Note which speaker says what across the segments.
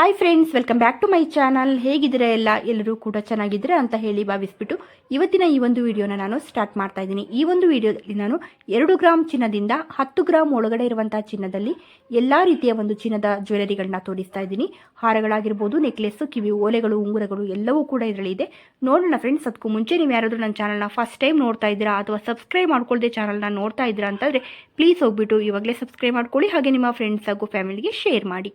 Speaker 1: Hi friends welcome back to my channel ಹೇಗಿದ್ರೆ ಎಲ್ಲ? ಎಲ್ಲರೂ ಕೂಡ ಚೆನ್ನಾಗಿದ್ದೀರಾ ಅಂತ ಹೇಳಿ ಭಾವಿಸ್ಬಿಟ್ಟು ಇವತ್ತಿನ ಈ ಒಂದು ವಿಡಿಯೋನ ನಾನು ಸ್ಟಾರ್ಟ್ ಮಾಡ್ತಾ ಇದ್ದೀನಿ. ಈ ಒಂದು ವಿಡಿಯೋದಲ್ಲಿ ನಾನು ಎರಡು ಗ್ರಾಮ್ ಚಿನ್ನದಿಂದ ಹತ್ತು ಗ್ರಾಮ್ ಒಳಗಡೆ ಇರುವಂತಹ ಚಿನ್ನದಲ್ಲಿ ಎಲ್ಲ ರೀತಿಯ ಒಂದು ಚಿನ್ನದ ಜ್ಯುವೆಲರಿಗಳನ್ನ ತೋರಿಸ್ತಾ ಇದ್ದೀನಿ. ಹಾರಗಳಾಗಿರ್ಬೋದು ನೆಕ್ಲೆಸ್ಸು ಕಿವಿ, ಓಲೆಗಳು, ಉಂಗುರಗಳು ಎಲ್ಲವೂ ಕೂಡ ಇದರಲ್ಲಿ ಇದೆ. ನೋಡೋಣ ಫ್ರೆಂಡ್ಸ್ ಅದಕ್ಕೂ ಮುಂಚೆ ನೀವು ಯಾರಾದರೂ ನನ್ನ ಚಾನಲ್ನ ಫಸ್ಟ್ ಟೈಮ್ ನೋಡ್ತಾ ಇದ್ದೀರಾ ಅಥವಾ ಸಬ್ಸ್ಕ್ರೈಬ್ ಮಾಡ್ಕೊಳ್ಳದೆ ಚಾನಲ್ನ ನೋಡ್ತಾ ಇದ್ದೀರಾ ಅಂತಂದರೆ ಪ್ಲೀಸ್ ಹೋಗ್ಬಿಟ್ಟು ಇವಾಗಲೇ ಸಬ್ಸ್ಕ್ರೈಬ್ ಮಾಡ್ಕೊಳ್ಳಿ ಹಾಗೆ ನಿಮ್ಮ ಫ್ರೆಂಡ್ಸ್ ಹಾಗೂ ಫ್ಯಾಮಿಲಿಗೆ ಶೇರ್ ಮಾಡಿ.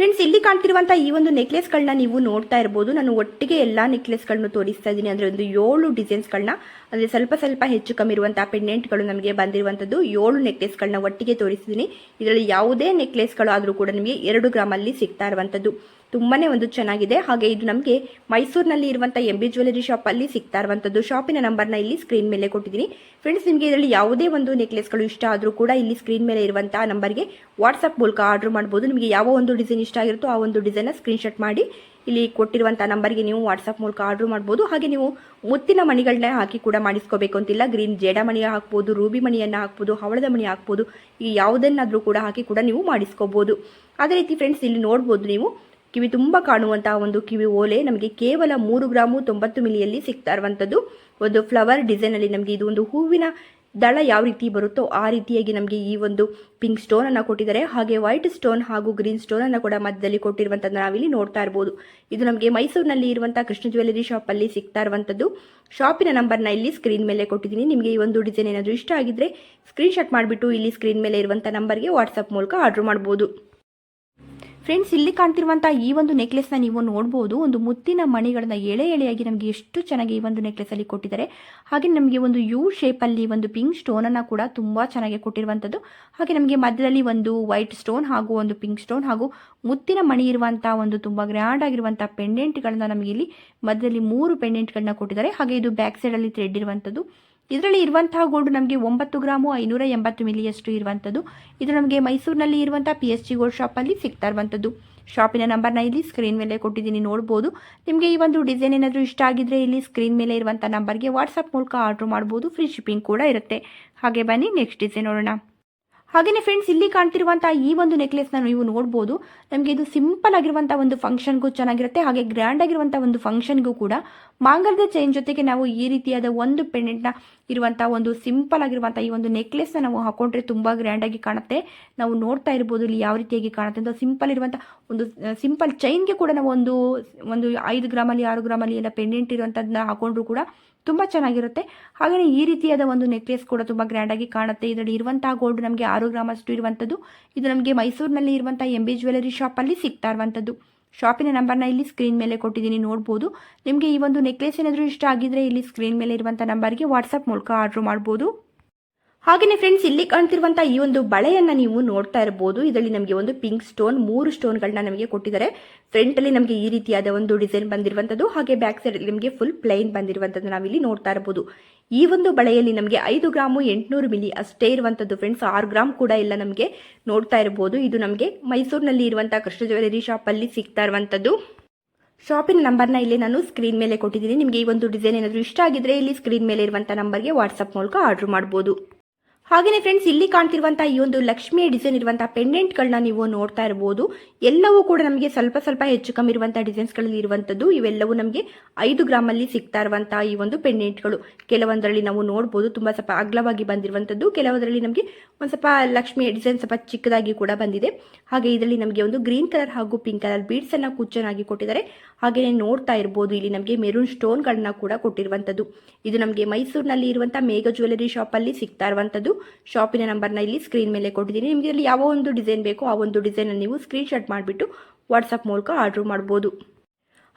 Speaker 1: ಫ್ರೆಂಡ್ಸ್ ಇಲ್ಲಿ ಕಾಣ್ತಿರುವಂತಹ ಈ ಒಂದು ನೆಕ್ಲೆಸ್ಗಳನ್ನ ನೀವು ನೋಡ್ತಾ ಇರಬಹುದು ನಾನು ಒಟ್ಟಿಗೆ ಎಲ್ಲ ನೆಕ್ಲೆಸ್ಗಳನ್ನು ತೋರಿಸ್ತಾ ಇದ್ದೀನಿ. ಅಂದ್ರೆ ಒಂದು ಏಳು ಡಿಸೈನ್ಸ್ಗಳನ್ನ ಅಂದ್ರೆ ಸ್ವಲ್ಪ ಸ್ವಲ್ಪ ಹೆಚ್ಚು ಕಮ್ಮಿ ಪೆಂಡೆಂಟ್ಗಳು ನಮಗೆ ಬಂದಿರುವಂತದ್ದು ಏಳು ನೆಕ್ಲೆಸ್ಗಳನ್ನ ಒಟ್ಟಿಗೆ ತೋರಿಸಿದ್ದೀನಿ ಇದರಲ್ಲಿ ಯಾವುದೇ ನೆಕ್ಲೆಸ್ಗಳು ಆದ್ರೂ ಕೂಡ ನಿಮಗೆ ಎರಡು ಗ್ರಾಮಲ್ಲಿ ಸಿಗ್ತಾ ಇರುವಂಥದ್ದು. ತುಂಬಾ ಒಂದು ಚೆನ್ನಾಗಿದೆ. ಹಾಗೆ ಇದು ನಮಗೆ ಮೈಸೂರಿನಲ್ಲಿ ಇರುವಂಥ ಎಂ ಬಿ ಜ್ಯುವೆಲರಿ ಶಾಪಲ್ಲಿ ಸಿಗ್ತಾ ಇರುವಂಥದ್ದು ಶಾಪಿನ ನಂಬರ್ನ ಇಲ್ಲಿ ಸ್ಕ್ರೀನ್ ಮೇಲೆ ಕೊಟ್ಟಿದ್ದೀನಿ. ಫ್ರೆಂಡ್ಸ್ ನಿಮಗೆ ಇದರಲ್ಲಿ ಯಾವುದೇ ಒಂದು ನೆಕ್ಲೆಸ್ಗಳು ಇಷ್ಟ ಆದರೂ ಕೂಡ ಇಲ್ಲಿ ಸ್ಕ್ರೀನ್ ಮೇಲೆ ಇರುವಂಥ ನಂಬರ್ಗೆ ವಾಟ್ಸಪ್ ಮೂಲಕ ಆರ್ಡರ್ ಮಾಡ್ಬೋದು. ನಿಮಗೆ ಯಾವ ಒಂದು ಡಿಸೈನ್ ಇಷ್ಟ ಆಗಿರುತ್ತೋ ಆ ಒಂದು ಡಿಸೈನ್ನ ಸ್ಕ್ರೀನ್ಶಾಟ್ ಮಾಡಿ ಇಲ್ಲಿ ಕೊಟ್ಟಿರುವಂಥ ನಂಬರ್ಗೆ ನೀವು ವಾಟ್ಸಪ್ ಮೂಲಕ ಆರ್ಡರ್ ಮಾಡ್ಬೋದು. ಹಾಗೆ ನೀವು ಮುತ್ತಿನ ಮಣಿಗಳನ್ನ ಹಾಕಿ ಕೂಡ ಮಾಡಿಸ್ಕೋಬೇಕು ಅಂತಿಲ್ಲ. ಗ್ರೀನ್ ಜೇಡ ಮಣಿ ಹಾಕ್ಬೋದು, ರೂಬಿ ಮಣಿಯನ್ನು ಹಾಕ್ಬೋದು, ಹವಳದ ಮಣಿ ಹಾಕ್ಬೋದು, ಈ ಯಾವುದನ್ನಾದರೂ ಕೂಡ ಹಾಕಿ ಕೂಡ ನೀವು ಮಾಡಿಸ್ಕೋಬೋದು. ಅದೇ ರೀತಿ ಫ್ರೆಂಡ್ಸ್ ಇಲ್ಲಿ ನೋಡ್ಬೋದು ನೀವು. ಕಿವಿ ತುಂಬ ಕಾಣುವಂತಹ ಒಂದು ಕಿವಿ ಓಲೆ ನಮಗೆ ಕೇವಲ ಮೂರು ಗ್ರಾಮು ತೊಂಬತ್ತು ಮಿಲಿಯಲ್ಲಿ ಸಿಗ್ತಾ ಇರುವಂಥದ್ದು. ಒಂದು ಫ್ಲವರ್ ಡಿಸೈನಲ್ಲಿ ನಮಗೆ ಇದು ಒಂದು ಹೂವಿನ ದಳ ಯಾವ ರೀತಿ ಬರುತ್ತೋ ಆ ರೀತಿಯಾಗಿ ನಮಗೆ ಈ ಒಂದು ಪಿಂಕ್ ಸ್ಟೋನ್ ಅನ್ನು ಕೊಟ್ಟಿದ್ದಾರೆ. ಹಾಗೆ ವೈಟ್ ಸ್ಟೋನ್ ಹಾಗೂ ಗ್ರೀನ್ ಸ್ಟೋನ್ ಅನ್ನು ಕೂಡ ಮಧ್ಯದಲ್ಲಿ ಕೊಟ್ಟಿರುವಂಥದ್ದು ನಾವಿಲ್ಲಿ ನೋಡ್ತಾ ಇರಬಹುದು ಇದು ನಮಗೆ ಮೈಸೂರಿನಲ್ಲಿ ಇರುವಂತಹ ಕೃಷ್ಣ ಜ್ಯುವೆಲರಿ ಶಾಪಲ್ಲಿ ಸಿಗ್ತಾ ಇರುವಂಥದ್ದು. ಶಾಪಿನ ನಂಬರ್ನ ಇಲ್ಲಿ ಸ್ಕ್ರೀನ್ ಮೇಲೆ ಕೊಟ್ಟಿದ್ದೀನಿ. ನಿಮಗೆ ಈ ಒಂದು ಡಿಸೈನ್ ಏನಾದರೂ ಇಷ್ಟ ಆಗಿದ್ರೆ ಸ್ಕ್ರೀನ್ಶಾಟ್ ಮಾಡಿಬಿಟ್ಟು ಇಲ್ಲಿ ಸ್ಕ್ರೀನ್ ಮೇಲೆ ಇರುವಂಥ ನಂಬರ್ಗೆ ವಾಟ್ಸಪ್ ಮೂಲಕ ಆರ್ಡರ್ ಮಾಡ್ಬೋದು. ಫ್ರೆಂಡ್ಸ್ ಇಲ್ಲಿ ಕಾಣ್ತಿರುವಂತಹ ಈ ಒಂದು ನೆಕ್ಲೆಸ್ನ ನೀವು ನೋಡಬಹುದು ಒಂದು ಮುತ್ತಿನ ಮಣಿಗಳನ್ನ ಎಳೆ ಎಳೆಯಾಗಿ ನಮಗೆ ಎಷ್ಟು ಚೆನ್ನಾಗಿ ಈ ಒಂದು ನೆಕ್ಲೆಸಲ್ಲಿ ಕೊಟ್ಟಿದ್ದಾರೆ. ಹಾಗೆ ನಮಗೆ ಒಂದು ಯು ಶೇಪ್ ಅಲ್ಲಿ ಒಂದು ಪಿಂಕ್ ಸ್ಟೋನ್ ಅನ್ನ ಕೂಡ ತುಂಬಾ ಚೆನ್ನಾಗಿ ಕೊಟ್ಟಿರುವಂತದ್ದು. ಹಾಗೆ ನಮಗೆ ಮಧ್ಯದಲ್ಲಿ ಒಂದು ವೈಟ್ ಸ್ಟೋನ್ ಹಾಗೂ ಒಂದು ಪಿಂಕ್ ಸ್ಟೋನ್ ಹಾಗೂ ಮುತ್ತಿನ ಮಣಿ ಇರುವಂತಹ ಒಂದು ತುಂಬಾ ಗ್ರ್ಯಾಂಡ್ ಪೆಂಡೆಂಟ್ ಗಳನ್ನ ನಮಗೆ ಇಲ್ಲಿ ಮಧ್ಯದಲ್ಲಿ ಮೂರು ಪೆಂಡೆಂಟ್ ಗಳನ್ನ ಕೊಟ್ಟಿದ್ದಾರೆ. ಹಾಗೆ ಇದು ಬ್ಯಾಕ್ ಸೈಡ್ ಅಲ್ಲಿ ಥ್ರೆಡ್ ಇರುವಂಥದ್ದು ಇದರಲ್ಲಿ ಇರುವಂತಹ ಗೋಲ್ಡ್ ನಮಗೆ ಒಂಬತ್ತು ಗ್ರಾಮು ಐನೂರ ಎಂಬತ್ತು ಮಿಲಿಯಷ್ಟು ಇರುವಂಥದ್ದು. ಇದು ನಮಗೆ ಮೈಸೂರಿನಲ್ಲಿ ಇರುವಂಥ ಪಿ ಎಸ್ ಜಿ ಗೋಲ್ಡ್ ಶಾಪಲ್ಲಿ ಸಿಗ್ತಾ ಇರುವಂಥದ್ದು. ಶಾಪಿನ ನಂಬರ್ನ ಇಲ್ಲಿ ಸ್ಕ್ರೀನ್ ಮೇಲೆ ಕೊಟ್ಟಿದ್ದೀನಿ, ನೋಡ್ಬೋದು. ನಿಮಗೆ ಈ ಒಂದು ಡಿಸೈನ್ ಏನಾದರೂ ಇಷ್ಟ ಆಗಿದ್ರೆ ಇಲ್ಲಿ ಸ್ಕ್ರೀನ್ ಮೇಲೆ ಇರುವಂಥ ನಂಬರ್ಗೆ ವಾಟ್ಸಪ್ ಮೂಲಕ ಆರ್ಡ್ರ್ ಮಾಡ್ಬೋದು. ಫ್ರೀ ಶಿಪ್ಪಿಂಗ್ ಕೂಡ ಇರುತ್ತೆ. ಹಾಗೆ ಬನ್ನಿ ನೆಕ್ಸ್ಟ್ ಡಿಸೈನ್ ನೋಡೋಣ. ಹಾಗೆಯೇ ಫ್ರೆಂಡ್ಸ್ ಇಲ್ಲಿ ಕಾಣ್ತಿರುವಂಥ ಈ ಒಂದು ನೆಕ್ಲೆಸ್ನ ನೀವು ನೋಡ್ಬೋದು. ನಮಗೆ ಇದು ಸಿಂಪಲ್ ಆಗಿರುವಂಥ ಒಂದು ಫಂಕ್ಷನ್ಗೂ ಚೆನ್ನಾಗಿರುತ್ತೆ. ಹಾಗೆ ಗ್ರ್ಯಾಂಡ್ ಆಗಿರುವಂಥ ಒಂದು ಫಂಕ್ಷನ್ಗೂ ಕೂಡ ಮಾಂಗಲ್ಯದ ಚೈನ್ ಜೊತೆಗೆ ನಾವು ಈ ರೀತಿಯಾದ ಒಂದು ಪೆಂಡೆಂಟ್ನ ಇರುವಂಥ ಒಂದು ಸಿಂಪಲ್ ಆಗಿರುವಂಥ ಈ ಒಂದು ನೆಕ್ಲೆಸ್ನ ನಾವು ಹಾಕೊಂಡ್ರೆ ತುಂಬ ಗ್ರ್ಯಾಂಡಾಗಿ ಕಾಣುತ್ತೆ. ನಾವು ನೋಡ್ತಾ ಇರ್ಬೋದು ಇಲ್ಲಿ ಯಾವ ರೀತಿಯಾಗಿ ಕಾಣುತ್ತೆ ಅಂತ. ಸಿಂಪಲ್ ಇರುವಂಥ ಒಂದು ಸಿಂಪಲ್ ಚೈನ್ಗೆ ಕೂಡ ನಾವು ಒಂದು ಒಂದು ಐದು ಗ್ರಾಮಲ್ಲಿ, ಆರು ಗ್ರಾಮಲ್ಲಿ ಎಲ್ಲ ಪೆಂಡೆಂಟ್ ಇರುವಂಥದ್ದನ್ನ ಹಾಕೊಂಡ್ರು ಕೂಡ ತುಂಬ ಚೆನ್ನಾಗಿರುತ್ತೆ. ಹಾಗೆಯೇ ಈ ರೀತಿಯಾದ ಒಂದು ನೆಕ್ಲೆಸ್ ಕೂಡ ತುಂಬ ಗ್ರ್ಯಾಂಡಾಗಿ ಕಾಣುತ್ತೆ. ಇದರಲ್ಲಿ ಇರುವಂತಹ ಗೋಲ್ಡ್ ನಮಗೆ ಆರು ಗ್ರಾಮ್ ಅಷ್ಟು ಇರುವಂಥದ್ದು. ಇದು ನಮಗೆ ಮೈಸೂರಿನಲ್ಲಿ ಇರುವಂಥ ಎಂ ಬಿ ಜ್ಯುವೆಲರಿ ಶಾಪಲ್ಲಿ ಸಿಗ್ತಾ ಇರುವಂಥದ್ದು. ಶಾಪಿನ ನಂಬರ್ನ ಇಲ್ಲಿ ಸ್ಕ್ರೀನ್ ಮೇಲೆ ಕೊಟ್ಟಿದ್ದೀನಿ, ನೋಡ್ಬೋದು. ನಿಮಗೆ ಈ ಒಂದು ನೆಕ್ಲೆಸ್ ಏನಾದರೂ ಇಷ್ಟ ಆಗಿದ್ರೆ ಇಲ್ಲಿ ಸ್ಕ್ರೀನ್ ಮೇಲೆ ಇರುವಂಥ ನಂಬರ್ಗೆ ವಾಟ್ಸಪ್ ಮೂಲಕ ಆರ್ಡ್ರ್ ಮಾಡ್ಬೋದು. ಹಾಗೆಯೇ ಫ್ರೆಂಡ್ಸ್ ಇಲ್ಲಿ ಕಾಣ್ತಿರುವಂಥ ಈ ಒಂದು ಬಳೆಯನ್ನು ನೀವು ನೋಡ್ತಾ ಇರ್ಬೋದು. ಇದರಲ್ಲಿ ನಮಗೆ ಒಂದು ಪಿಂಕ್ ಸ್ಟೋನ್ ಮೂರು ಸ್ಟೋನ್ಗಳನ್ನ ನಮಗೆ ಕೊಟ್ಟಿದ್ದಾರೆ. ಫ್ರಂಟಲ್ಲಿ ನಮಗೆ ಈ ರೀತಿಯಾದ ಒಂದು ಡಿಸೈನ್ ಬಂದಿರುವಂಥದ್ದು. ಹಾಗೆ ಬ್ಯಾಕ್ ಸೈಡಲ್ಲಿ ನಮಗೆ ಫುಲ್ ಪ್ಲೈನ್ ಬಂದಿರುವಂಥದ್ದು ನಾವಿಲ್ಲಿ ನೋಡ್ತಾ ಇರ್ಬೋದು. ಈ ಒಂದು ಬಳೆಯಲ್ಲಿ ನಮಗೆ ಐದು ಗ್ರಾಮು ಎಂಟುನೂರು ಮಿಲಿ ಅಷ್ಟೇ ಇರುವಂಥದ್ದು ಫ್ರೆಂಡ್ಸ್ ಆರು ಗ್ರಾಮ್ ಕೂಡ ಇಲ್ಲ ನಮಗೆ ನೋಡ್ತಾ ಇರಬಹುದು ಇದು ನಮಗೆ ಮೈಸೂರಿನಲ್ಲಿ ಇರುವಂಥ ಕೃಷ್ಣ ಜ್ಯುವೆಲರಿ ಶಾಪಲ್ಲಿ ಸಿಗ್ತಾ ಇರುವಂಥದ್ದು. ಶಾಪಿನ ನಂಬರ್ನ ಇಲ್ಲಿ ನಾನು ಸ್ಕ್ರೀನ್ ಮೇಲೆ ಕೊಟ್ಟಿದ್ದೀನಿ. ನಿಮಗೆ ಈ ಒಂದು ಡಿಸೈನ್ ಏನಾದರೂ ಇಷ್ಟ ಆಗಿದ್ರೆ ಇಲ್ಲಿ ಸ್ಕ್ರೀನ್ ಮೇಲೆ ಇರುವಂಥ ನಂಬರ್ಗೆ ವಾಟ್ಸಪ್ ಮೂಲಕ ಆರ್ಡರ್ ಮಾಡ್ಬೋದು. ಹಾಗೆಯೇ ಫ್ರೆಂಡ್ಸ್ ಇಲ್ಲಿ ಕಾಣ್ತಿರುವಂತಹ ಈ ಒಂದು ಲಕ್ಷ್ಮಿಯ ಡಿಸೈನ್ ಇರುವಂತಹ ಪೆಂಡೆಂಟ್ ಗಳನ್ನ ನೀವು ನೋಡ್ತಾ ಇರಬಹುದು ಎಲ್ಲವೂ ಕೂಡ ನಮಗೆ ಸ್ವಲ್ಪ ಸ್ವಲ್ಪ ಹೆಚ್ಚು ಕಮ್ಮಿ ಡಿಸೈನ್ಸ್ಗಳಲ್ಲಿ ಇರುವಂಥದ್ದು. ಇವೆಲ್ಲವೂ ನಮಗೆ ಐದು ಗ್ರಾಮಲ್ಲಿ ಸಿಗ್ತಾ ಇರುವಂತಹ ಈ ಒಂದು ಪೆಂಡೆಂಟ್ಗಳು ಕೆಲವೊಂದರಲ್ಲಿ ನಾವು ನೋಡಬಹುದು ತುಂಬಾ ಸ್ವಲ್ಪ ಅಗ್ಲವಾಗಿ ಬಂದಿರುವಂತದ್ದು ಕೆಲವೊಂದರಲ್ಲಿ ನಮಗೆ ಒಂದು ಸ್ವಲ್ಪ ಲಕ್ಷ್ಮಿಯ ಡಿಸೈನ್ ಸ್ವಲ್ಪ ಚಿಕ್ಕದಾಗಿ ಕೂಡ ಬಂದಿದೆ. ಹಾಗೆ ಇದರಲ್ಲಿ ನಮಗೆ ಒಂದು ಗ್ರೀನ್ ಕಲರ್ ಹಾಗೂ ಪಿಂಕ್ ಕಲರ್ ಬೀಡ್ಸ್ ಅನ್ನ ಕುಚ್ಚನಾಗಿ ಕೊಟ್ಟಿದ್ದಾರೆ. ಹಾಗೆಯೇ ನೋಡ್ತಾ ಇರಬಹುದು ಇಲ್ಲಿ ನಮಗೆ ಮೆರೂನ್ ಸ್ಟೋನ್ ಗಳನ್ನ ಕೂಡ ಕೊಟ್ಟಿರುವಂತದ್ದು ಇದು ನಮಗೆ ಮೈಸೂರಿನಲ್ಲಿ ಇರುವಂತಹ ಮೇಘ ಜ್ಯುವೆಲರಿ ಅಲ್ಲಿ ಸಿಗ್ತಾ ಇರುವಂಥದ್ದು. ಶಾಪಿನ ನಂಬರ್ನ ಇಲ್ಲಿ ಸ್ಕ್ರೀನ್ ಮೇಲೆ ಕೊಟ್ಟಿದ್ದೀನಿ. ನಿಮಗೆ ಇಲ್ಲಿ ಯಾವ ಒಂದು ಡಿಸೈನ್ ಬೇಕೋ ಆ ಒಂದು ಡಿಸೈನ್ ನೀವು ಸ್ಕ್ರೀನ್ಶಾಟ್ ಮಾಡಿಬಿಟ್ಟು ವಾಟ್ಸಪ್ ಮೂಲಕ ಆರ್ಡರ್ ಮಾಡ್ಬೋದು.